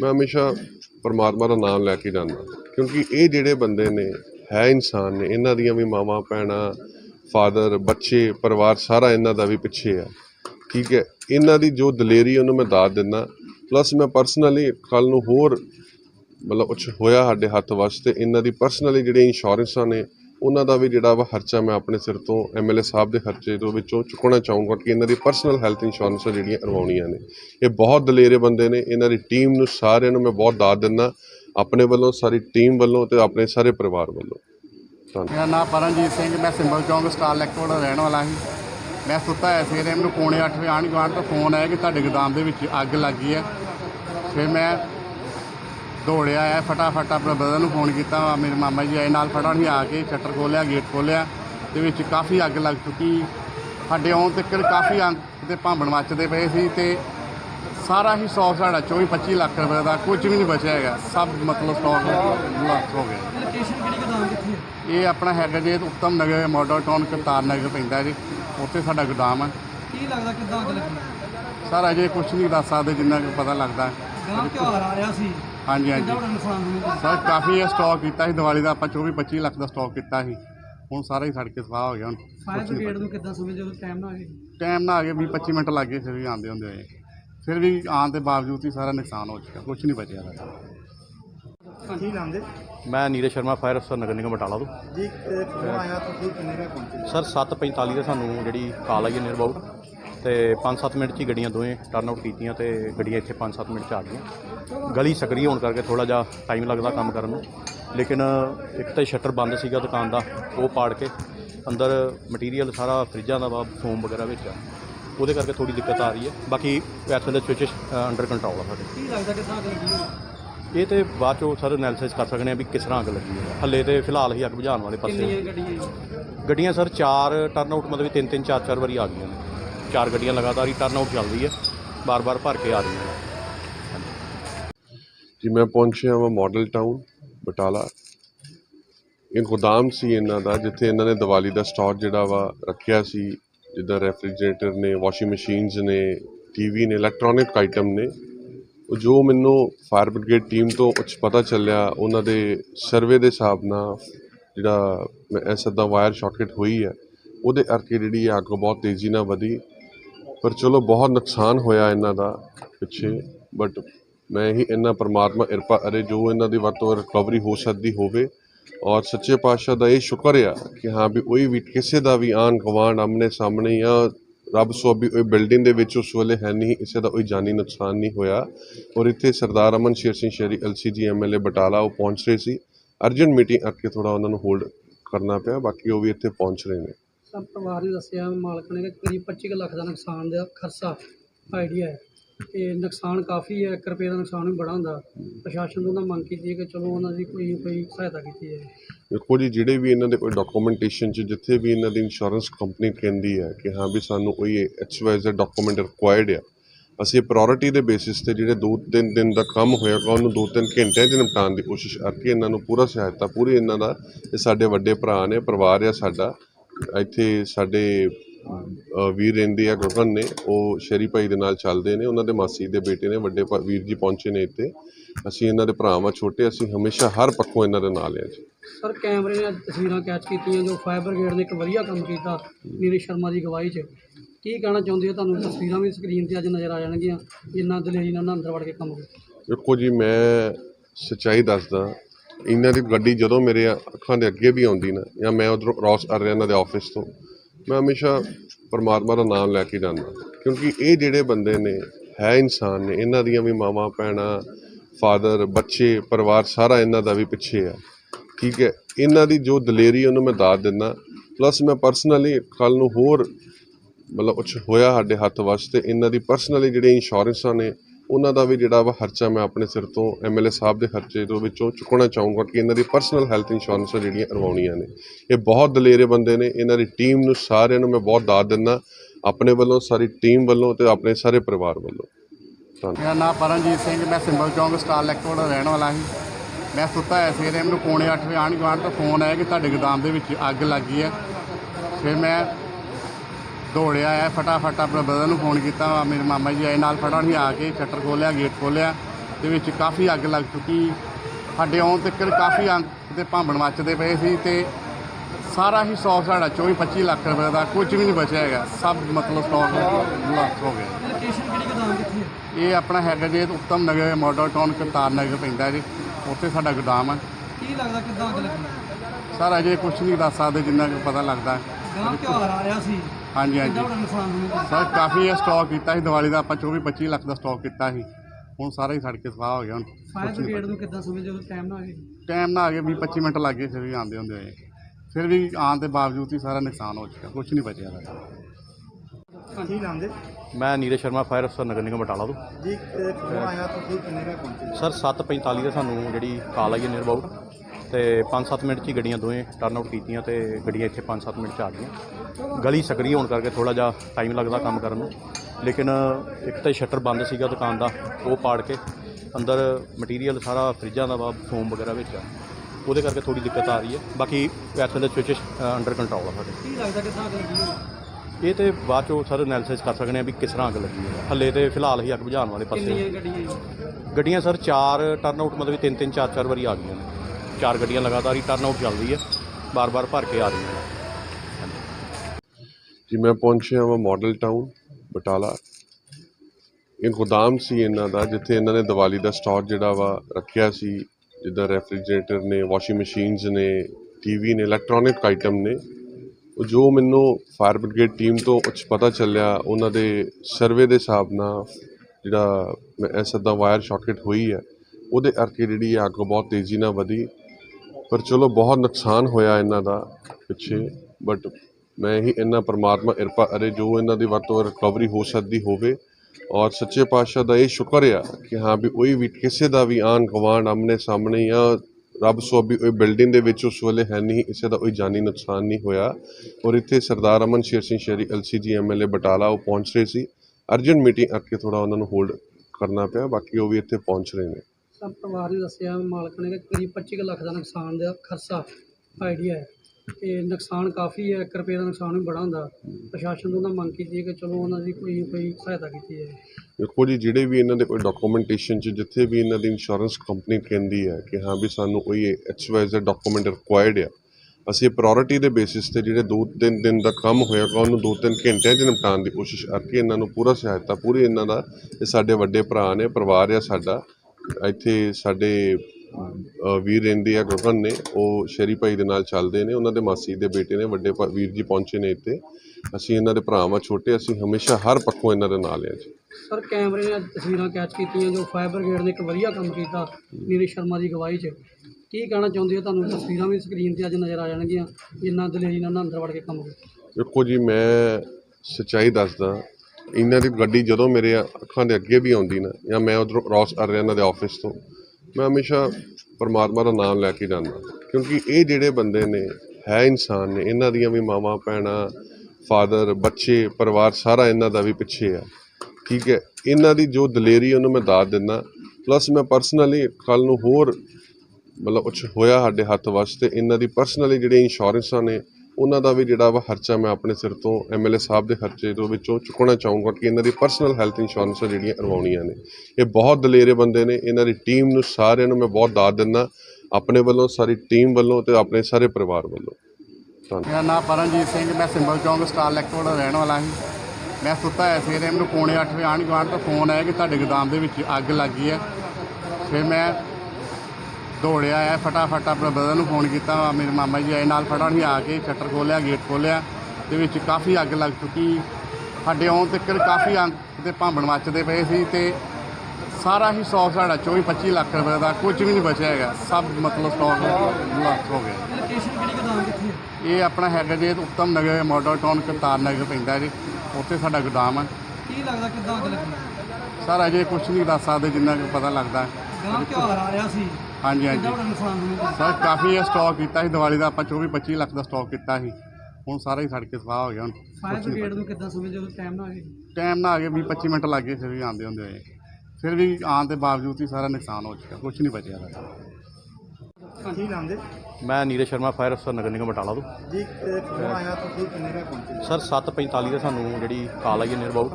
Speaker 1: ਮੈਂ ਹਮੇਸ਼ਾ ਪਰਮਾਤਮਾ ਦਾ ਨਾਮ ਲੈ ਕੇ ਜਾਂਦਾ। ਕਿਉਂਕਿ ਇਹ ਜਿਹੜੇ ਬੰਦੇ ਨੇ, ਹੈ ਇਨਸਾਨ ਨੇ, ਇਹਨਾਂ ਦੀਆਂ ਵੀ ਮਾਵਾਂ, ਭੈਣਾਂ ਫਾਦਰ ਬੱਚੇ, ਪਰਿਵਾਰ ਸਾਰਾ ਇਹਨਾਂ ਦਾ ਵੀ ਪਿੱਛੇ ਆ। ਠੀਕ ਹੈ, ਇਹਨਾਂ ਦੀ ਜੋ ਦਲੇਰੀ ਉਹਨੂੰ ਮੈਂ ਦਾਤ ਦਿੰਦਾ। ਪਲੱਸ ਮੈਂ ਪਰਸਨਲੀ ਕੱਲ ਨੂੰ ਹੋਰ ਮਤਲਬ ਕੁਛ ਹੋਇਆ ਸਾਡੇ ਹੱਥ ਵਾਸਤੇ, ਇਹਨਾਂ ਦੀ ਪਰਸਨਲੀ ਜਿਹੜੀਆਂ ਇੰਸ਼ੋਰੈਂਸਾਂ ਨੇ ਉਹਨਾਂ ਦਾ ਵੀ ਜਿਹੜਾ ਵਾ ਖਰਚਾ ਮੈਂ ਆਪਣੇ ਸਿਰ ਤੋਂ ਐਮਐਲਏ ਸਾਹਿਬ ਦੇ ਖਰਚੇ ਤੋਂ ਵਿੱਚੋਂ ਚੁੱਕਣਾ ਚਾਹੂੰਗਾ ਕਿ ਇਹਨਾਂ ਦੀ ਪਰਸਨਲ ਹੈਲਥ ਇੰਸ਼ੋਰੈਂਸਾਂ ਜਿਹੜੀਆਂ ਕਰਵਾਉਣੀਆਂ ਨੇ। ਇਹ ਬਹੁਤ ਦਲੇਰੇ ਬੰਦੇ ਨੇ, ਇਹਨਾਂ ਦੀ ਟੀਮ ਨੂੰ ਸਾਰਿਆਂ ਨੂੰ ਮੈਂ ਬਹੁਤ ਦਾਤ ਦਿੰਦਾ, ਆਪਣੇ ਵੱਲੋਂ, ਸਾਰੀ ਟੀਮ ਵੱਲੋਂ ਤੇ ਆਪਣੇ ਸਾਰੇ ਪਰਿਵਾਰ ਵੱਲੋਂ। ਧੰਨਵਾਦ।
Speaker 3: ਮੇਰਾ ਨਾਮ ਪਰਮਜੀਤ ਸਿੰਘ, ਮੈਂ ਸਿੰਬਲ ਚੌਂਕ ਸਟਾਰ ਲੈਕਟੋਰ ਦਾ ਰਹਿਣ ਵਾਲਾ ਸੀ। ਮੈਂ ਸੁੱਤਾ ਹੋਇਆ ਸਵੇਰੇ, ਮੈਨੂੰ ਪੌਣੇ 8 ਵਜੇ ਆਂਢ ਗੁਆਂਢ ਤੋਂ ਫੋਨ ਆਇਆ ਕਿ ਤੁਹਾਡੇ ਗੋਦਾਮ ਦੇ ਵਿੱਚ ਅੱਗ ਲੱਗੀ ਹੈ। ਫਿਰ ਮੈਂ ਦੌੜਿਆ ਆ ਫਟਾਫਟ ਆਪਣੇ ਬ੍ਰਦਰ ਨੂੰ ਫੋਨ ਕੀਤਾ ਮੇਰੇ ਮਾਮਾ ਜੀ ਆਏ ਨਾਲ ਫਟਾਫਟ ਹੀ ਆ ਕੇ ਸ਼ਟਰ ਖੋਲ੍ਹਿਆ ਗੇਟ ਖੋਲ੍ਹਿਆ ਤੇ ਵਿੱਚ ਕਾਫੀ ਅੱਗ ਲੱਗ ਚੁੱਕੀ। ਸਾਡੇ ਆਉਣ ਤੱਕ ਕਾਫੀ ਅੱਗ ਦੇ ਭਾਂਬੜ ਮੱਚਦੇ ਪਏ ਸੀ ਤੇ ਸਾਰਾ ਹੀ ਸਟਾਕ ਸਾਡਾ 24 25 ਲੱਖ ਰੁਪਏ ਦਾ ਕੁਝ ਵੀ ਨਹੀਂ ਬਚਿਆ ਹੈਗਾ। ਸਭ ਮਤਲਬ ਸਟਾਕ ਲਾਸ ਹੋ ਗਿਆ।
Speaker 2: ਲੋਕੇਸ਼ਨ ਕਿਹੜੀ ਗੋਦਾਮ ਕਿੱਥੇ? ਹੈ
Speaker 3: ਇਹ ਆਪਣਾ ਹੈਗਾ ਜੀ ਉੱਤਮ ਨਗਰ ਮਾਡਲ ਟਾਊਨ ਕਰਤਾਰ ਨਗਰ ਪੈਂਦਾ ਜੀ। ਉੱਥੇ ਸਾਡਾ ਗੋਦਾਮ ਹੈ
Speaker 2: ਕੀ ਲੱਗਦਾ ਕਿੱਦਾਂ ਅੱਗ ਲੱਗੀ?
Speaker 3: ਸਰ ਅਜੇ ਕੁਝ ਨਹੀਂ ਦੱਸ ਸਕਦੇ ਜਿੰਨਾ ਕੁ ਪਤਾ ਲੱਗਦਾ।
Speaker 2: ਗਾਂ ਤਿਉਹਾਰ ਆ ਰਿਹਾ ਸੀ।
Speaker 3: ਹਾਂਜੀ ਹਾਂਜੀ।
Speaker 2: ਕਿੰਨਾ ਨੁਕਸਾਨ
Speaker 3: ਸਰ ਕਾਫੀ ਸਟਾਕ ਕੀਤਾ ਸੀ ਦੀਵਾਲੀ ਦਾ ਆਪਾਂ 24 25 ਲੱਖ ਦਾ ਸਟਾਕ ਕੀਤਾ ਸੀ। ਹੁਣ ਸਾਰਾ ਹੀ ਸੜ ਕੇ ਸਵਾਹ ਹੋ ਗਿਆ ਹੁਣ
Speaker 2: ਫਾਇਰ ਬ੍ਰਿਗੇਡ ਨੂੰ ਕਿੱਦਾਂ ਸਮਝ ਜਦੋਂ ਟਾਈਮ ਨਾ ਆ ਗਏ?
Speaker 3: ਟਾਈਮ ਨਾਲ ਆ ਗਏ 20 25 ਮਿੰਟ ਲੱਗ ਗਏ ਫਿਰ ਵੀ ਆਉਂਦੇ ਹੁੰਦੇ ਹੋਏ। ਫਿਰ ਵੀ ਆਉਣ ਦੇ ਬਾਵਜੂਦ ਹੀ ਸਾਰਾ ਨੁਕਸਾਨ ਹੋ ਚੁੱਕਾ ਕੁਝ ਨਹੀਂ ਬਚਿਆ ਸਾਡਾ।
Speaker 2: ਕੀ
Speaker 4: ਮੈਂ ਨੀਰਜ ਸ਼ਰਮਾ ਫਾਇਰ ਅਫਸਰ ਨਗਰ ਨਿਗਮ ਬਟਾਲਾ ਤੋਂ।
Speaker 5: ਜੀ ਫੋਨ ਆਇਆ ਤੁਸੀਂ ਕਿੰਨੇ ਵਜੇ ਪਹੁੰਚੇ?
Speaker 4: ਸਰ 7:45 ਦੇ ਸਾਨੂੰ ਜਿਹੜੀ ਕਾਲ ਆਈ ਹੈ ਨੀਅਰ ਅਬਾਊਟ ਤੇ 5-7 ਮਿੰਟ 'ਚ ਹੀ ਗੱਡੀਆਂ ਦੋਵੇਂ ਟਰਨ ਆਊਟ ਕੀਤੀਆਂ ਤੇ ਗੱਡੀਆਂ ਇੱਥੇ 5-7 ਮਿੰਟ 'ਚ ਆ ਗਈਆਂ। ਗਲੀ ਸਕਰੀ ਹੋਣ ਕਰਕੇ ਥੋੜਾ ਜਿਹਾ ਟਾਈਮ ਲੱਗਦਾ ਕੰਮ ਕਰਨ ਨੂੰ। ਲੇਕਿਨ ਇੱਕ ਤਾਂ ਸ਼ਟਰ ਬੰਦ ਸੀਗਾ ਦੁਕਾਨ ਦਾ ਉਹ ਪਾੜ ਕੇ ਅੰਦਰ ਮਟੀਰੀਅਲ ਸਾਰਾ ਫਰਿੱਜਾਂ ਦਾ ਵਾ ਫੋਮ ਵਗੈਰਾ ਵਿੱਚ ਆ। ਉਹਦੇ ਕਰਕੇ ਥੋੜੀ ਦਿੱਕਤ ਆ ਰਹੀ ਹੈ। ਬਾਕੀ ਇਸ ਵੇਲੇ ਸਵਿਚ ਅੰਡਰ ਕੰਟਰੋਲ ਆ ਸਾਡੇ।
Speaker 2: ਕੀ ਲੱਗਦਾ ਕਿੱਦਾਂ ਅੱਗ ਲੱਗੀ?
Speaker 4: ਇਹ ਤੇ ਬਾਅਦ ਚੋਂ ਸਰ ਐਨਾਲਿਸਿਸ ਕਰ ਸਕਦੇ ਆ ਵੀ ਕਿਸ ਤਰ੍ਹਾਂ ਅੱਗ ਲੱਗੀ ਹੈ। ਹੱਲੇ ਤੇ ਫਿਲਹਾਲ ਹੀ ਅੱਗ ਬੁਝਾਉਣ ਵਾਲੇ ਪਾਸੇ
Speaker 2: ਕਿੰਨੀਆਂ ਗੱਡੀਆਂ
Speaker 4: ਗੱਡੀਆਂ ਸਰ ਚਾਰ ਟਰਨ ਆਊਟ ਮਤਲਬ ਤਿੰਨ ਤਿੰਨ ਚਾਰ ਚਾਰ ਵਾਰੀ ਆ ਗਈਆਂ ਨੇ। ਚਾਰ ਗੱਡੀਆਂ ਲਗਾਤਾਰ ਹੀ ਟਰਨ ਆਊਟ ਚੱਲ ਰਹੀ ਹੈ ਬਾਰ-ਬਾਰ ਭਰ ਕੇ ਆ ਰਹੀਆਂ ਨੇ।
Speaker 1: ਜੀ, ਮੈਂ ਪਹੁੰਚਿਆ ਹਾਂ ਮਾਡਲ ਟਾਊਨ, ਬਟਾਲਾ। ਇਹ ਗੋਦਾਮ ਸੀ ਇਹਨਾਂ ਦਾ, ਜਿੱਥੇ ਇਹਨਾਂ ਨੇ ਦੀਵਾਲੀ ਦਾ ਸਟਾਕ ਜਿਹੜਾ ਵਾ ਰੱਖਿਆ ਸੀ, ਜਿੱਦਾਂ ਰੈਫਰੀਜਰੇਟਰ ਨੇ, ਵਾਸ਼ਿੰਗ ਮਸ਼ੀਨਸ ਨੇ ਟੀਵੀ ਨੇ, ਇਲੈਕਟ੍ਰੋਨਿਕ ਆਈਟਮ ਨੇ। ਉਹ ਜੋ ਮੈਨੂੰ ਫਾਇਰ ਬ੍ਰਿਗੇਡ ਟੀਮ ਤੋਂ ਕੁਝ ਪਤਾ ਚੱਲਿਆ, ਉਹਨਾਂ ਦੇ ਸਰਵੇ ਦੇ ਹਿਸਾਬ ਨਾਲ ਜਿਹੜਾ ਮੈਂ ਇਸ ਦਾ ਵਾਇਰ ਸ਼ਾਰਟਕਟ ਹੋਈ ਹੈ ਉਹਦੇ ਕਰਕੇ ਜਿਹੜੀ ਇਹ ਅੱਗ ਬਹੁਤ ਤੇਜ਼ੀ ਨਾਲ ਵਧੀ। ਪਰ ਚਲੋ ਬਹੁਤ ਨੁਕਸਾਨ ਹੋਇਆ ਇਹਨਾਂ ਦਾ ਪਿੱਛੇ ਬਟ ਮੈਂ ਹੀ ਇਹਨਾਂ ਪਰਮਾਤਮਾ ਕਿਰਪਾ ਅਰੇ ਜੋ ਇਹਨਾਂ ਦੀ ਵੱਧ ਵਰਤੋਂ ਰਿਕਵਰੀ ਹੋ ਸਕਦੀ ਹੋਵੇ। ਔਰ ਸੱਚੇ ਪਾਤਸ਼ਾਹ ਦਾ ਇਹ ਸ਼ੁਕਰ ਆ ਕਿ ਹਾਂ ਵੀ ਕੋਈ ਵੀ ਕਿਸੇ ਦਾ ਵੀ ਆਨ ਗਵਾਂਡ ਆਮਨੇ ਸਾਹਮਣੇ ਜਾਂ ਰੱਬ ਸੋਭੀ ਉਹ ਬਿਲਡਿੰਗ ਦੇ ਵਿੱਚ ਉਸ ਵੇਲੇ ਹੈ ਨਹੀਂ ਇਸੇ ਦਾ ਕੋਈ ਜਾਨੀ ਨੁਕਸਾਨ ਨਹੀਂ ਹੋਇਆ। ਔਰ ਇੱਥੇ ਸਰਦਾਰ ਅਮਨ ਸ਼ੇਰ ਸਿੰਘ ਸ਼ੇਰੀ ਐਲਸੀਜੀ ਐਮਐਲਏ ਬਟਾਲਾ, ਉਹ ਪਹੁੰਚ ਰਹੇ ਸੀ। ਅਰਜੈਂਟ ਮੀਟਿੰਗ ਕਰਕੇ ਥੋੜਾ ਉਹਨਾਂ ਨੂੰ ਹੋਲਡ ਕਰਨਾ ਪਿਆ, ਬਾਕੀ ਉਹ ਵੀ ਇੱਥੇ ਪਹੁੰਚ ਰਹੇ ਨੇ।
Speaker 2: ਸਭ ਪਰਿਵਾਰ ਨੇ ਦੱਸਿਆ ਮਾਲਕ ਨੇ ਕਿ ਕਰੀਬ 25 ਕੁ ਲੱਖ ਦਾ ਨੁਕਸਾਨ ਦਾ ਖਰਚਾ ਆਈਡੀਆ ਹੈ ਤੇ ਨੁਕਸਾਨ ਕਾਫੀ ਹੈ 1 ਰੁਪਏ ਦਾ ਨੁਕਸਾਨ ਵੀ ਬੜਾ ਹੁੰਦਾ। ਪ੍ਰਸ਼ਾਸਨ ਤੋਂ ਉਹਨਾਂ ਮੰਗ ਕੀਤੀ ਹੈ ਕਿ ਚਲੋ ਉਹਨਾਂ ਦੀ ਕੋਈ ਕੋਈ ਸਹਾਇਤਾ ਕੀਤੀ ਜਾਏ
Speaker 1: ਦੇਖੋ ਜੀ, ਜਿਹੜੇ ਵੀ ਇਹਨਾਂ ਦੇ ਕੋਈ ਡਾਕੂਮੈਂਟੇਸ਼ਨ 'ਚ, ਜਿੱਥੇ ਵੀ ਇਹਨਾਂ ਦੀ ਇੰਸ਼ੋਰੈਂਸ ਕੰਪਨੀ ਕਹਿੰਦੀ ਹੈ ਕਿ ਹਾਂ ਵੀ ਸਾਨੂੰ ਕੋਈ ਐਕਸਵਾਈਜ਼ ਡਾਕੂਮੈਂਟ ਰਿਕੁਆਇਰਡ ਆ, ਅਸੀਂ ਪ੍ਰਾਇੋਰਟੀ ਦੇ ਬੇਸਿਸ ਤੇ ਜਿਹੜੇ ਦੋ ਤਿੰਨ ਦਿਨ ਦਾ ਕੰਮ ਹੋਏਗਾ ਉਹਨੂੰ ਦੋ ਤਿੰਨ ਘੰਟਿਆਂ 'ਚ ਨਿਪਟਾਉਣ ਦੀ ਕੋਸ਼ਿਸ਼ ਕਰਕੇ ਇਹਨਾਂ ਨੂੰ ਪੂਰਾ ਸਹਾਇਤਾ, ਪੂਰੀ ਇਹਨਾਂ ਦਾ, ਇਹ ਸਾਡੇ ਵੱਡੇ ਭਰਾ ਨੇ, ਪਰਿਵਾਰ ਆ ਸਾਡਾ ਇੱਥੇ ਸਾਡੇ ਵੀਰ ਰਹਿੰਦੇ ਆ ਗਗਨ ਨੇ ਉਹ ਸ਼ਰੀ ਭਾਈ ਦੇ ਨਾਲ ਚੱਲਦੇ ਨੇ ਉਹਨਾਂ ਦੇ ਮਾਸੀ ਦੇ ਬੇਟੇ ਨੇ ਵੱਡੇ ਵੀਰ ਜੀ ਪਹੁੰਚੇ ਨੇ ਇੱਥੇ। ਅਸੀਂ ਇਹਨਾਂ ਦੇ ਭਰਾਵਾਂ ਛੋਟੇ ਅਸੀਂ ਹਮੇਸ਼ਾ ਹਰ ਪੱਖੋਂ ਇਹਨਾਂ ਦੇ ਨਾਲ ਆ ਜੀ।
Speaker 2: ਸਰ ਕੈਮਰੇ ਨੇ ਤਸਵੀਰਾਂ ਕੈਚ ਕੀਤੀਆਂ ਜੋ ਫਾਇਰ ਬ੍ਰਿਗੇਡ ਨੇ ਇੱਕ ਵਧੀਆ ਕੰਮ ਕੀਤਾ ਨੀਰਜ ਸ਼ਰਮਾ ਦੀ ਗਵਾਹੀ 'ਚ। ਕੀ ਕਹਿਣਾ ਚਾਹੁੰਦੇ ਹੋ ਤੁਹਾਨੂੰ? ਤਸਵੀਰਾਂ ਵੀ ਸਕਰੀਨ ਤੇ ਅੱਜ ਨਜ਼ਰ ਆ ਜਾਣਗੀਆਂ ਜਿੰਨਾ ਦਲੇਰੀ ਨਾਲ ਉਹਨਾਂ ਅੰਦਰ ਵੜ ਕੇ ਕੰਮ ਕੀਤਾ
Speaker 1: ਦੇਖੋ ਜੀ ਮੈਂ ਸੱਚਾਈ ਦੱਸਦਾ ਇਹਨਾਂ ਦੀ ਗੱਡੀ ਜਦੋਂ ਮੇਰੇ ਅੱਖਾਂ ਦੇ ਅੱਗੇ ਵੀ ਆਉਂਦੀ ਨਾ, ਜਾਂ ਮੈਂ ਉਧਰੋਂ ਕ੍ਰਾਸ ਕਰ ਰਿਹਾ ਇਹਨਾਂ ਦੇ ਆਫਿਸ ਤੋਂ, ਮੈਂ ਹਮੇਸ਼ਾ ਪਰਮਾਤਮਾ ਦਾ ਨਾਮ ਲੈ ਕੇ ਜਾਂਦਾ। ਕਿਉਂਕਿ ਇਹ ਜਿਹੜੇ ਬੰਦੇ ਨੇ, ਹੈ ਇਨਸਾਨ ਨੇ, ਇਹਨਾਂ ਦੀਆਂ ਵੀ ਮਾਵਾਂ, ਭੈਣਾਂ ਫਾਦਰ ਬੱਚੇ, ਪਰਿਵਾਰ ਸਾਰਾ ਇਹਨਾਂ ਦਾ ਵੀ ਪਿੱਛੇ ਆ। ਠੀਕ ਹੈ, ਇਹਨਾਂ ਦੀ ਜੋ ਦਲੇਰੀ ਉਹਨੂੰ ਮੈਂ ਦਾਤ ਦਿੰਦਾ। ਪਲੱਸ ਮੈਂ ਪਰਸਨਲੀ ਕੱਲ ਨੂੰ ਹੋਰ ਮਤਲਬ ਕੁਛ ਹੋਇਆ ਸਾਡੇ ਹੱਥ ਵਾਸਤੇ, ਇਹਨਾਂ ਦੀ ਪਰਸਨਲੀ ਜਿਹੜੇ ਇੰਸ਼ੋਰੈਂਸਾਂ ਨੇ ਉਹਨਾਂ ਦਾ ਵੀ ਜਿਹੜਾ ਵਾ ਖਰਚਾ ਮੈਂ ਆਪਣੇ ਸਿਰ ਤੋਂ ਐਮਐਲਏ ਸਾਹਿਬ ਦੇ ਖਰਚੇ ਤੋਂ ਵਿੱਚੋਂ ਚੁੱਕਣਾ ਚਾਹੂੰਗਾ ਕਿ ਇਹਨਾਂ ਦੀ ਪਰਸਨਲ ਹੈਲਥ ਇੰਸ਼ੋਰੈਂਸ ਜਿਹੜੀਆਂ ਕਰਵਾਉਣੀਆਂ ਨੇ। ਇਹ ਬਹੁਤ ਦਲੇਰੇ ਬੰਦੇ ਨੇ, ਇਹਨਾਂ ਦੀ ਟੀਮ ਨੂੰ ਸਾਰਿਆਂ ਨੂੰ ਮੈਂ ਬਹੁਤ ਦਾਤ ਦਿੰਦਾ, ਆਪਣੇ ਵੱਲੋਂ, ਸਾਰੀ ਟੀਮ ਵੱਲੋਂ ਤੇ ਆਪਣੇ ਸਾਰੇ ਪਰਿਵਾਰ ਵੱਲੋਂ।
Speaker 3: ਮੇਰਾ ਨਾਮ ਪਰਮਜੀਤ ਸਿੰਘ, ਮੈਂ ਸਿੰਬਲ ਚੌਂਕ ਸਟਾਰ ਇਲੈਕਟ੍ਰੋਡ ਰਹਿਣ ਵਾਲਾ ਸੀ। ਮੈਂ ਸੁੱਤਾ ਹੋਇਆ ਸਵੇਰੇ, ਮੈਨੂੰ ਪੌਣੇ 8 ਵਜੇ ਆਣ ਗੁਆਂਢ ਤੋਂ ਫੋਨ ਆਇਆ ਕਿ ਤੁਹਾਡੇ ਗੋਦਾਮ ਦੇ ਵਿੱਚ ਅੱਗ ਲੱਗੀ ਹੈ। ਫਿਰ ਮੈਂ ਦੌੜਿਆ ਆ ਫਟਾਫਟ ਆਪਣੇ ਬ੍ਰਦਰ ਨੂੰ ਫੋਨ ਕੀਤਾ ਮੇਰੇ ਮਾਮਾ ਜੀ ਆਏ ਨਾਲ ਫਟਾਫਟ ਹੀ ਆ ਕੇ ਸ਼ਟਰ ਖੋਲ੍ਹਿਆ ਗੇਟ ਖੋਲ੍ਹਿਆ ਤੇ ਵਿੱਚ ਕਾਫੀ ਅੱਗ ਲੱਗ ਚੁੱਕੀ। ਸਾਡੇ ਆਉਣ ਤੱਕ ਕਾਫੀ ਅੱਗ ਦੇ ਭਾਂਬੜ ਮੱਚਦੇ ਪਏ ਸੀ ਤੇ ਸਾਰਾ ਹੀ ਸਟਾਕ ਸਾਡਾ 24 25 ਲੱਖ ਰੁਪਏ ਦਾ ਕੁਝ ਵੀ ਨਹੀਂ ਬਚਿਆ ਹੈਗਾ। ਸਭ ਮਤਲਬ ਸਟਾਕ ਲਾਸ ਹੋ ਗਿਆ।
Speaker 2: ਲੋਕੇਸ਼ਨ ਕਿਹੜੀ ਗੋਦਾਮ ਕਿੱਥੇ ਹੈ?
Speaker 3: ਇਹ ਆਪਣਾ ਹੈਗਾ ਜੀ ਉੱਤਮ ਨਗਰ ਮਾਡਲ ਟਾਊਨ ਕਰਤਾਰ ਨਗਰ ਪੈਂਦਾ ਜੀ। ਉੱਥੇ ਸਾਡਾ ਗੋਦਾਮ ਹੈ
Speaker 2: ਕੀ ਲੱਗਦਾ ਕਿੱਦਾਂ ਅੱਗ ਲੱਗੀ?
Speaker 3: ਸਰ ਅਜੇ ਕੁਝ ਨਹੀਂ ਦੱਸ ਸਕਦੇ ਜਿੰਨਾ ਕੁ ਪਤਾ ਲੱਗਦਾ।
Speaker 2: ਗਾਂ ਤਿਉਹਾਰ ਆ ਰਿਹਾ ਸੀ।
Speaker 3: ਹਾਂਜੀ ਹਾਂਜੀ।
Speaker 2: ਕਿੰਨਾ ਨੁਕਸਾਨ
Speaker 3: ਸਰ ਕਾਫੀ ਸਟਾਕ ਕੀਤਾ ਸੀ ਦੀਵਾਲੀ ਦਾ ਆਪਾਂ 24 25 ਲੱਖ ਦਾ ਸਟਾਕ ਕੀਤਾ ਸੀ। ਹੁਣ ਸਾਰਾ ਹੀ ਸੜ ਕੇ ਸਵਾਹ ਹੋ ਗਿਆ ਹੁਣ
Speaker 2: ਫਾਇਰ ਬ੍ਰਿਗੇਡ ਨੂੰ ਕਿੱਦਾਂ ਸਮਝ ਜਦੋਂ ਟਾਈਮ ਨਾ ਆ ਗਏ?
Speaker 3: ਟਾਈਮ ਨਾਲ ਆ ਗਏ 20 25 ਮਿੰਟ ਲੱਗ ਗਏ ਫਿਰ ਵੀ ਆਉਂਦੇ ਹੁੰਦੇ ਹੋਏ। ਫਿਰ ਵੀ ਆਉਣ ਦੇ ਬਾਵਜੂਦ ਹੀ ਸਾਰਾ ਨੁਕਸਾਨ ਹੋ ਚੁੱਕਾ ਕੁਝ ਨਹੀਂ ਬਚਿਆ ਸਾਡਾ।
Speaker 5: ਕੀ ਨਾਮ ਦੇ
Speaker 4: ਮੈਂ ਨੀਰਜ ਸ਼ਰਮਾ ਫਾਇਰ ਅਫਸਰ ਨਗਰ ਨਿਗਮ ਬਟਾਲਾ ਤੋਂ।
Speaker 5: ਜੀ ਖਬਰ ਆਇਆ ਤੁਸੀਂ ਕਿੰਨੇ ਵਜੇ ਪਹੁੰਚੇ?
Speaker 4: ਸਰ 7:45 ਦੇ ਸਾਨੂੰ ਜਿਹੜੀ ਕਾਲ ਆਈ ਹੈ ਨੀਅਰ ਅਬਾਊਟ ਤੇ 5-7 ਮਿੰਟ 'ਚ ਹੀ ਗੱਡੀਆਂ ਦੋਵੇਂ ਟਰਨ ਆਊਟ ਕੀਤੀਆਂ ਤੇ ਗੱਡੀਆਂ ਇੱਥੇ 5-7 ਮਿੰਟ 'ਚ ਆ ਗਈਆਂ। ਗਲੀ ਸਕਰੀ ਹੋਣ ਕਰਕੇ ਥੋੜਾ ਜਿਹਾ ਟਾਈਮ ਲੱਗਦਾ ਕੰਮ ਕਰਨ ਨੂੰ। ਲੇਕਿਨ ਇੱਕ ਤਾਂ ਸ਼ਟਰ ਬੰਦ ਸੀਗਾ ਦੁਕਾਨ ਦਾ ਉਹ ਪਾੜ ਕੇ ਅੰਦਰ ਮਟੀਰੀਅਲ ਸਾਰਾ ਫਰਿੱਜਾਂ ਦਾ ਵਾ ਫੋਮ ਵਗੈਰਾ ਵਿੱਚ ਆ। ਉਹਦੇ ਕਰਕੇ ਥੋੜੀ ਦਿੱਕਤ ਆ ਰਹੀ ਹੈ। ਬਾਕੀ ਵੈਸੇ ਦੇ ਸਵਿਚਸ ਅੰਡਰ ਕੰਟਰੋਲ ਆ ਸਾਡੇ।
Speaker 2: ਕੀ ਲੱਗਦਾ ਕਿ ਸਾਗ ਲੱਗੀ ਹੋਈ?
Speaker 4: ਇਹ ਤੇ ਬਾਅਦ ਚੋਂ ਸਰ ਐਨਾਲਿਸਿਸ ਕਰ ਸਕਦੇ ਆ ਵੀ ਕਿਸ ਤਰ੍ਹਾਂ ਅੱਗ ਲੱਗੀ ਹੈ। ਹੱਲੇ ਤੇ ਫਿਲਹਾਲ ਹੀ ਅੱਗ ਬੁਝਾਉਣ ਵਾਲੇ ਪਾਸੇ?
Speaker 2: ਗੱਡੀਆਂ
Speaker 4: ਸਰ ਚਾਰ ਟਰਨ ਆਊਟ ਮਤਲਬ ਤਿੰਨ ਤਿੰਨ ਚਾਰ ਚਾਰ ਵਾਰੀ ਆ ਗਈਆਂ ਨੇ। ਚਾਰ ਗੱਡੀਆਂ ਲਗਾਤਾਰ ਹੀ ਟਰਨ ਆਊਟ ਚੱਲ ਰਹੀ ਹੈ, ਬਾਰ-ਬਾਰ ਭਰ ਕੇ ਆ ਰਹੀਆਂ ਨੇ।
Speaker 1: ਜੀ, ਮੈਂ ਪਹੁੰਚਿਆ ਹਾਂ ਮਾਡਲ ਟਾਊਨ ਬਟਾਲਾ। ਇਹ ਗੋਦਾਮ ਸੀ ਇਹਨਾਂ ਦਾ, ਜਿੱਥੇ ਇਹਨਾਂ ਨੇ ਦੀਵਾਲੀ ਦਾ ਸਟਾਕ ਜਿਹੜਾ ਵਾ ਰੱਖਿਆ ਸੀ, ਜਿੱਦਾਂ ਰੈਫਰੀਜਰੇਟਰ ਨੇ ਵਾਸ਼ਿੰਗ ਮਸ਼ੀਨਸ ਨੇ ਟੀਵੀ ਨੇ ਇਲੈਕਟ੍ਰੋਨਿਕ ਆਈਟਮ ਨੇ। ਉਹ ਜੋ ਮੈਨੂੰ ਫਾਇਰ ਬ੍ਰਿਗੇਡ ਟੀਮ ਤੋਂ ਕੁਛ ਪਤਾ ਚੱਲਿਆ, ਉਹਨਾਂ ਦੇ ਸਰਵੇ ਦੇ ਹਿਸਾਬ ਨਾਲ ਜਿਹੜਾ ਮੈਂ ਇਹ ਵਾਇਰ ਸ਼ਾਰਟਕਟ ਹੋਈ ਹੈ, ਉਹਦੇ ਕਰਕੇ ਜਿਹੜੀ ਇਹ ਅੱਗ ਬਹੁਤ ਤੇਜ਼ੀ ਨਾਲ ਵਧੀ। ਪਰ ਚਲੋ ਬਹੁਤ ਨੁਕਸਾਨ ਹੋਇਆ ਇਹਨਾਂ ਦਾ ਪਿੱਛੇ ਬਟ ਮੈਂ ਹੀ ਇਹਨਾਂ ਪਰਮਾਤਮਾ ਕਿਰਪਾ ਅਰੇ ਜੋ ਇਹਨਾਂ ਦੀ ਵੱਧ ਤੋਂ ਰਿਕਵਰੀ ਹੋ ਸਕਦੀ ਹੋਵੇ। ਔਰ ਸੱਚੇ ਪਾਤਸ਼ਾਹ ਦਾ ਇਹ ਸ਼ੁਕਰ ਆ ਕਿ ਹਾਂ ਵੀ ਕੋਈ ਵੀ ਕਿਸੇ ਦਾ ਵੀ ਆਨ ਗਵਾਂਡ ਆਮਨੇ ਸਾਹਮਣੇ ਜਾਂ ਰੱਬ ਸੋਭੀ ਉਹ ਬਿਲਡਿੰਗ ਦੇ ਵਿੱਚ ਉਸ ਵੇਲੇ ਹੈ ਨਹੀਂ, ਕਿਸੇ ਦਾ ਕੋਈ ਜਾਨੀ ਨੁਕਸਾਨ ਨਹੀਂ ਹੋਇਆ। ਔਰ ਇੱਥੇ ਸਰਦਾਰ ਅਮਨ ਸ਼ੇਰ ਸਿੰਘ ਸ਼ੇਰੀ ਐਲਸੀਜੀ ਐਮਐਲਏ ਬਟਾਲਾ, ਉਹ ਪਹੁੰਚ ਰਹੇ ਸੀ। ਅਰਜੈਂਟ ਮੀਟਿੰਗ ਕਰਕੇ ਥੋੜਾ ਉਹਨਾਂ ਨੂੰ ਹੋਲਡ ਕਰਨਾ ਪਿਆ, ਬਾਕੀ ਉਹ ਵੀ ਇੱਥੇ ਪਹੁੰਚ ਰਹੇ ਨੇ।
Speaker 2: ਸਭ ਪਰਿਵਾਰ ਨੇ ਦੱਸਿਆ ਮਾਲਕ ਨੇ ਕਿ ਕਰੀਬ 25 ਕੁ ਲੱਖ ਦਾ ਨੁਕਸਾਨ ਦਾ ਖਰਚਾ ਆਈਡੀਆ ਹੈ। ਤੇ ਨੁਕਸਾਨ ਕਾਫੀ ਹੈ 1 ਰੁਪਏ ਦਾ ਨੁਕਸਾਨ ਵੀ ਬੜਾ ਹੁੰਦਾ। ਪ੍ਰਸ਼ਾਸਨ ਤੋਂ ਉਹਨਾਂ ਮੰਗ ਕੀਤੀ ਹੈ ਕਿ ਚਲੋ ਉਹਨਾਂ ਦੀ ਕੋਈ ਕੋਈ ਸਹਾਇਤਾ ਕੀਤੀ ਜਾਵੇ।
Speaker 1: ਦੇਖੋ ਜੀ, ਜਿਹੜੇ ਵੀ ਇਹਨਾਂ ਦੇ ਕੋਈ ਡਾਕੂਮੈਂਟੇਸ਼ਨ 'ਚ, ਜਿੱਥੇ ਵੀ ਇਹਨਾਂ ਦੀ ਇੰਸ਼ੋਰੈਂਸ ਕੰਪਨੀ ਕਹਿੰਦੀ ਹੈ ਕਿ ਹਾਂ ਵੀ ਸਾਨੂੰ ਕੋਈ ਐਕਸ ਐਕਸਵਾਈਜ਼ ਦਾ ਡਾਕੂਮੈਂਟ ਰਿਕੁਆਇਰਡ ਆ, ਅਸੀਂ ਪ੍ਰਾਇੋਰਟੀ ਦੇ ਬੇਸਿਸ ਤੇ ਜਿਹੜੇ ਦੋ ਤਿੰਨ ਦਿਨ ਦਾ ਕੰਮ ਹੋਏਗਾ ਉਹਨੂੰ ਦੋ ਤਿੰਨ ਘੰਟਿਆਂ 'ਚ ਨਿਪਟਾਉਣ ਦੀ ਕੋਸ਼ਿਸ਼ ਕਰਕੇ ਇਹਨਾਂ ਨੂੰ ਪੂਰਾ ਸਹਾਇਤਾ, ਪੂਰੀ ਇਹਨਾਂ ਦਾ, ਇਹ ਸਾਡੇ ਵੱਡੇ ਭਰਾ ਨੇ, ਪਰਿਵਾਰ ਆ ਸਾਡਾ ਇੱਥੇ ਸਾਡੇ ਵੀਰ ਰਹਿੰਦੇ ਆ ਗਗਨ ਨੇ ਉਹ ਸ਼ਰੀ ਭਾਈ ਦੇ ਨਾਲ ਚੱਲਦੇ ਨੇ ਉਹਨਾਂ ਦੇ ਮਾਸੀ ਦੇ ਬੇਟੇ ਨੇ ਵੱਡੇ ਭਾ- ਵੀਰ ਜੀ ਪਹੁੰਚੇ ਨੇ ਇੱਥੇ। ਅਸੀਂ ਇਹਨਾਂ ਦੇ ਭਰਾ ਵਾਂ ਛੋਟੇ ਅਸੀਂ ਹਮੇਸ਼ਾ ਹਰ ਪੱਖੋਂ ਇਹਨਾਂ ਦੇ ਨਾਲ ਆ ਜੀ।
Speaker 2: ਸਰ ਕੈਮਰੇ ਨੇ ਤਸਵੀਰਾਂ ਕੈਚ ਕੀਤੀਆਂ ਜੋ ਫਾਇਰ ਬ੍ਰਿਗੇਡ ਨੇ ਇੱਕ ਵਧੀਆ ਕੰਮ ਕੀਤਾ ਨੀਰਜ ਸ਼ਰਮਾ ਦੀ ਅਗਵਾਈ 'ਚ। ਕੀ ਕਹਿਣਾ ਚਾਹੁੰਦੇ ਹੋ ਤੁਹਾਨੂੰ? ਤਸਵੀਰਾਂ ਵੀ ਸਕਰੀਨ ਤੇ ਅੱਜ ਨਜ਼ਰ ਆ ਜਾਣਗੀਆਂ ਜਿੰਨਾ ਦਲੇਰੀ ਨਾਲ ਉਹਨਾਂ ਅੰਦਰ ਵੜ ਕੇ ਕੰਮ ਕੀਤਾ
Speaker 1: ਦੇਖੋ ਜੀ ਮੈਂ ਸੱਚਾਈ ਦੱਸਦਾ ਇਹਨਾਂ ਦੀ ਗੱਡੀ ਜਦੋਂ ਮੇਰੇ ਅੱਖਾਂ ਦੇ ਅੱਗੇ ਵੀ ਆਉਂਦੀ ਨਾ, ਜਾਂ ਮੈਂ ਉਧਰੋਂ ਕ੍ਰਾਸ ਕਰ ਰਿਹਾ ਇਹਨਾਂ ਦੇ ਆਫਿਸ ਤੋਂ, ਮੈਂ ਹਮੇਸ਼ਾ ਪਰਮਾਤਮਾ ਦਾ ਨਾਮ ਲੈ ਕੇ ਜਾਂਦਾ। ਕਿਉਂਕਿ ਇਹ ਜਿਹੜੇ ਬੰਦੇ ਨੇ, ਹੈ ਇਨਸਾਨ ਨੇ, ਇਹਨਾਂ ਦੀਆਂ ਵੀ ਮਾਵਾਂ, ਭੈਣਾਂ ਫਾਦਰ ਬੱਚੇ, ਪਰਿਵਾਰ ਸਾਰਾ ਇਹਨਾਂ ਦਾ ਵੀ ਪਿੱਛੇ ਆ। ਠੀਕ ਹੈ, ਇਹਨਾਂ ਦੀ ਜੋ ਦਲੇਰੀ ਉਹਨੂੰ ਮੈਂ ਦਾਤ ਦਿੰਦਾ। ਪਲੱਸ ਮੈਂ ਪਰਸਨਲੀ ਕੱਲ ਨੂੰ ਹੋਰ ਮਤਲਬ ਕੁਛ ਹੋਇਆ ਸਾਡੇ ਹੱਥ ਵਾਸਤੇ, ਇਹਨਾਂ ਦੀ ਪਰਸਨਲੀ ਜਿਹੜੇ ਇੰਸ਼ੋਰੈਂਸਾਂ ਨੇ ਉਹਨਾਂ ਦਾ ਵੀ ਜਿਹੜਾ ਵਾ ਖਰਚਾ ਮੈਂ ਆਪਣੇ ਸਿਰ ਤੋਂ ਐਮਐਲਏ ਸਾਹਿਬ ਦੇ ਖਰਚੇ ਤੋਂ ਵਿੱਚੋਂ ਚੁੱਕਣਾ ਚਾਹੂੰਗਾ ਕਿ ਇਹਨਾਂ ਦੀ ਪਰਸਨਲ ਹੈਲਥ ਇੰਸ਼ੋਰੈਂਸਾਂ ਜਿਹੜੀਆਂ ਕਰਵਾਉਣੀਆਂ ਨੇ। ਇਹ ਬਹੁਤ ਦਲੇਰੇ ਬੰਦੇ ਨੇ, ਇਹਨਾਂ ਦੀ ਟੀਮ ਨੂੰ ਸਾਰਿਆਂ ਨੂੰ ਮੈਂ ਬਹੁਤ ਦਾਤ ਦਿੰਦਾ, ਆਪਣੇ ਵੱਲੋਂ, ਸਾਰੀ ਟੀਮ ਵੱਲੋਂ ਤੇ ਆਪਣੇ ਸਾਰੇ ਪਰਿਵਾਰ ਵੱਲੋਂ। ਧੰਨਵਾਦ।
Speaker 3: ਮੇਰਾ ਨਾਮ ਪਰਮਜੀਤ ਸਿੰਘ, ਮੈਂ ਸਿੰਬਲ ਚੌਂਕ ਸਟਾਰ ਇਲੈਕਟ੍ਰੋਡ ਰਹਿਣ ਵਾਲਾ ਸੀ। ਮੈਂ ਸੁੱਤਾ ਹੋਇਆ ਸਵੇਰੇ, ਮੈਨੂੰ ਪੌਣੇ 8 ਵਜੇ ਆਂਢ ਗੁਆਂਢ ਤੋਂ ਫੋਨ ਆਇਆ ਕਿ ਤੁਹਾਡੇ ਗੋਦਾਮ ਦੇ ਵਿੱਚ ਅੱਗ ਲੱਗੀ ਹੈ। ਫਿਰ ਮੈਂ ਦੌੜਿਆ ਆ ਫਟਾਫਟ ਆਪਣੇ ਬ੍ਰਦਰ ਨੂੰ ਫੋਨ ਕੀਤਾ ਮੇਰੇ ਮਾਮਾ ਜੀ ਆਏ ਨਾਲ ਫਟਾਫਟ ਹੀ ਆ ਕੇ ਸ਼ਟਰ ਖੋਲ੍ਹਿਆ ਗੇਟ ਖੋਲ੍ਹਿਆ ਦੇ ਵਿੱਚ ਕਾਫੀ ਅੱਗ ਲੱਗ ਚੁੱਕੀ। ਸਾਡੇ ਆਉਣ ਤੱਕ ਕਾਫੀ ਅੱਗ ਦੇ ਭਾਂਬਣ ਮੱਚਦੇ ਪਏ ਸੀ ਤੇ ਸਾਰਾ ਹੀ ਸਟਾਕ ਸਾਡਾ 24 25 ਲੱਖ ਰੁਪਏ ਦਾ ਕੁਝ ਵੀ ਨਹੀਂ ਬਚਿਆ ਹੈਗਾ। ਸਭ ਮਤਲਬ ਸਟਾਕ ਲੱਖ ਹੋ ਗਿਆ।
Speaker 2: ਲੋਕੇਸ਼ਨ ਕਿਹੜੀ ਗੋਦਾਮ ਕਿੱਥੇ ਹੈ?
Speaker 3: ਇਹ ਆਪਣਾ ਹੈਗਾ ਜੀ ਉੱਤਮ ਨਗਰ ਮਾਡਲ ਟਾਊਨ ਕਰਤਾਰ ਨਗਰ ਪੈਂਦਾ ਜੀ। ਉੱਥੇ ਸਾਡਾ ਗੋਦਾਮ ਹੈ
Speaker 2: ਕੀ ਲੱਗਦਾ ਕਿੱਦਾਂ ਅੱਗ ਲੱਗੀ?
Speaker 3: ਸਰ ਅਜੇ ਕੁਝ ਨਹੀਂ ਦੱਸ ਸਕਦੇ ਜਿੰਨਾ ਕੁ ਪਤਾ ਲੱਗਦਾ।
Speaker 2: ਗਾਂ ਤਿਉਹਾਰ ਆ ਰਿਹਾ ਸੀ।
Speaker 3: ਹਾਂਜੀ ਹਾਂਜੀ।
Speaker 2: ਕਿੰਨਾ ਵੱਡਾ ਨੁਕਸਾਨ ਹੋਇਆ
Speaker 3: ਸਰ ਕਾਫੀ ਇਹ ਸਟਾਕ ਕੀਤਾ ਸੀ ਦੀਵਾਲੀ ਦਾ ਆਪਾਂ 24 25 ਲੱਖ ਦਾ ਸਟਾਕ ਕੀਤਾ ਸੀ। ਹੁਣ ਸਾਰਾ ਹੀ ਸੜ ਕੇ ਸਵਾਹ ਹੋ ਗਿਆ ਹੁਣ
Speaker 2: ਫਾਇਰ ਬ੍ਰਿਗੇਡ ਨੂੰ ਕਿੱਦਾਂ ਸਮਝਦੇ ਹੋ ਟਾਈਮ ਨਾਲ ਆ ਗਏ?
Speaker 3: ਟਾਈਮ ਨਾਲ ਆ ਗਏ 20 25 ਮਿੰਟ ਲੱਗ ਗਏ ਫਿਰ ਵੀ ਆਉਂਦੇ ਹੁੰਦੇ ਹੋਏ। ਫਿਰ ਵੀ ਆਉਣ ਦੇ ਬਾਵਜੂਦ ਹੀ ਸਾਰਾ ਨੁਕਸਾਨ ਹੋ ਚੁੱਕਾ ਕੁਝ ਨਹੀਂ ਬਚਿਆ ਸਾਡਾ।
Speaker 5: ਕੀ ਨਾਮ ਦੇ
Speaker 4: ਮੈਂ ਨੀਰਜ ਸ਼ਰਮਾ ਫਾਇਰ ਅਫਸਰ ਨਗਰ ਨਿਗਮ ਬਟਾਲਾ ਤੋਂ।
Speaker 5: ਜੀ ਖਬਰ ਆਇਆ ਤੁਸੀਂ ਕਿੰਨੇ ਵਜੇ ਪਹੁੰਚੇ
Speaker 4: ਸਰ 7:45 ਦੇ ਸਾਨੂੰ ਜਿਹੜੀ ਕਾਲ ਆਈ ਹੈ ਨੀਅਰ ਅਬਾਊਟ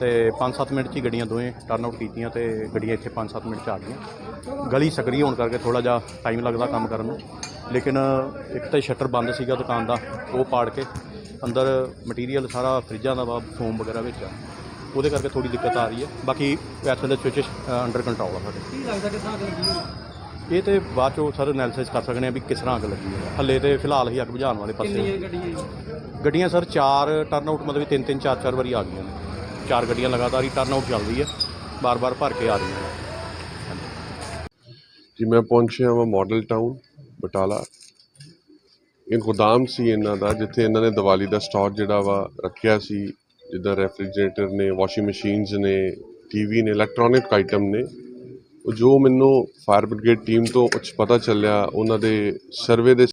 Speaker 4: ਤੇ 5-7 ਮਿੰਟ 'ਚ ਹੀ ਗੱਡੀਆਂ ਦੋਵੇਂ ਟਰਨ ਆਊਟ ਕੀਤੀਆਂ ਤੇ ਗੱਡੀਆਂ ਇੱਥੇ 5-7 ਮਿੰਟ 'ਚ ਆ ਗਈਆਂ। ਗਲੀ ਸਕਰੀ ਹੋਣ ਕਰਕੇ ਥੋੜਾ ਜਿਹਾ ਟਾਈਮ ਲੱਗਦਾ ਕੰਮ ਕਰਨ ਨੂੰ। ਲੇਕਿਨ ਇੱਕ ਤਾਂ ਸ਼ਟਰ ਬੰਦ ਸੀਗਾ ਦੁਕਾਨ ਦਾ ਉਹ ਪਾੜ ਕੇ ਅੰਦਰ ਮਟੀਰੀਅਲ ਸਾਰਾ ਫਰਿੱਜਾਂ ਦਾ ਵਾ ਫੋਮ ਵਗੈਰਾ ਵਿੱਚ ਆ। ਉਹਦੇ ਕਰਕੇ ਥੋੜੀ ਦਿੱਕਤ ਆ ਰਹੀ ਹੈ। ਬਾਕੀ ਵੈਸੇ ਦੇ ਸਵਿਚਸ ਅੰਡਰ ਕੰਟਰੋਲ ਆ ਸਾਡੇ।
Speaker 2: ਕੀ ਲੱਗਦਾ ਕਿ ਸਾਗ ਲੱਗੀ ਹੋਈ?
Speaker 4: ਇਹ ਤੇ ਬਾਅਦ ਚੋਂ ਸਰ ਐਨਾਲਿਸਿਸ ਕਰ ਸਕਦੇ ਆ ਵੀ ਕਿਸ ਤਰ੍ਹਾਂ ਅੱਗ ਲੱਗੀ ਹੈ। ਹੱਲੇ ਤੇ ਫਿਲਹਾਲ ਹੀ ਅੱਗ ਬੁਝਾਉਣ ਵਾਲੇ ਪਾਸੇ।
Speaker 2: ਕਿੰਨੀਆਂ ਗੱਡੀਆਂ ਜੀ?
Speaker 4: ਗੱਡੀਆਂ ਸਰ ਚਾਰ ਟਰਨ ਆਊਟ ਮਤਲਬ ਤਿੰਨ ਤਿੰਨ ਚਾਰ ਚਾਰ ਵਾਰੀ ਆ ਗਈਆਂ ਨੇ। ਚਾਰ ਗੱਡੀਆਂ ਲਗਾਤਾਰ ਹੀ ਟਰਨ ਆਊਟ ਚੱਲ ਹੈ। ਬਾਰ-ਬਾਰ ਭਰ ਕੇ ਆ ਰਹੀਆਂ ਨੇ।
Speaker 1: ਜੀ, ਮੈਂ ਪਹੁੰਚਿਆ ਹਾਂ ਮਾਡਲ ਟਾਊਨ, ਬਟਾਲਾ। ਇਹ ਗੋਦਾਮ ਸੀ ਇਹਨਾਂ ਦਾ, ਜਿੱਥੇ ਇਹਨਾਂ ਨੇ ਦੀਵਾਲੀ ਦਾ ਸਟਾਕ ਜਿਹੜਾ ਵਾ ਰੱਖਿਆ ਸੀ। ਜਿੱਦਾਂ ਰੈਫਰੀਜਰੇਟਰ ਨੇ, ਵਾਸ਼ਿੰਗ ਮਸ਼ੀਨਸ ਨੇ, ਟੀਵੀ ਨੇ, ਇਲੈਕਟ੍ਰੋਨਿਕ ਆਈਟਮ ਨੇ। ਉਹ ਜੋ ਮੈਨੂੰ ਫਾਇਰ ਬ੍ਰਿਗੇਡ ਟੀਮ ਤੋਂ ਕੁਛ ਪਤਾ ਚੱਲਿਆ, ਉਹਨਾਂ ਦੇ ਸਰਵੇ ਦੇ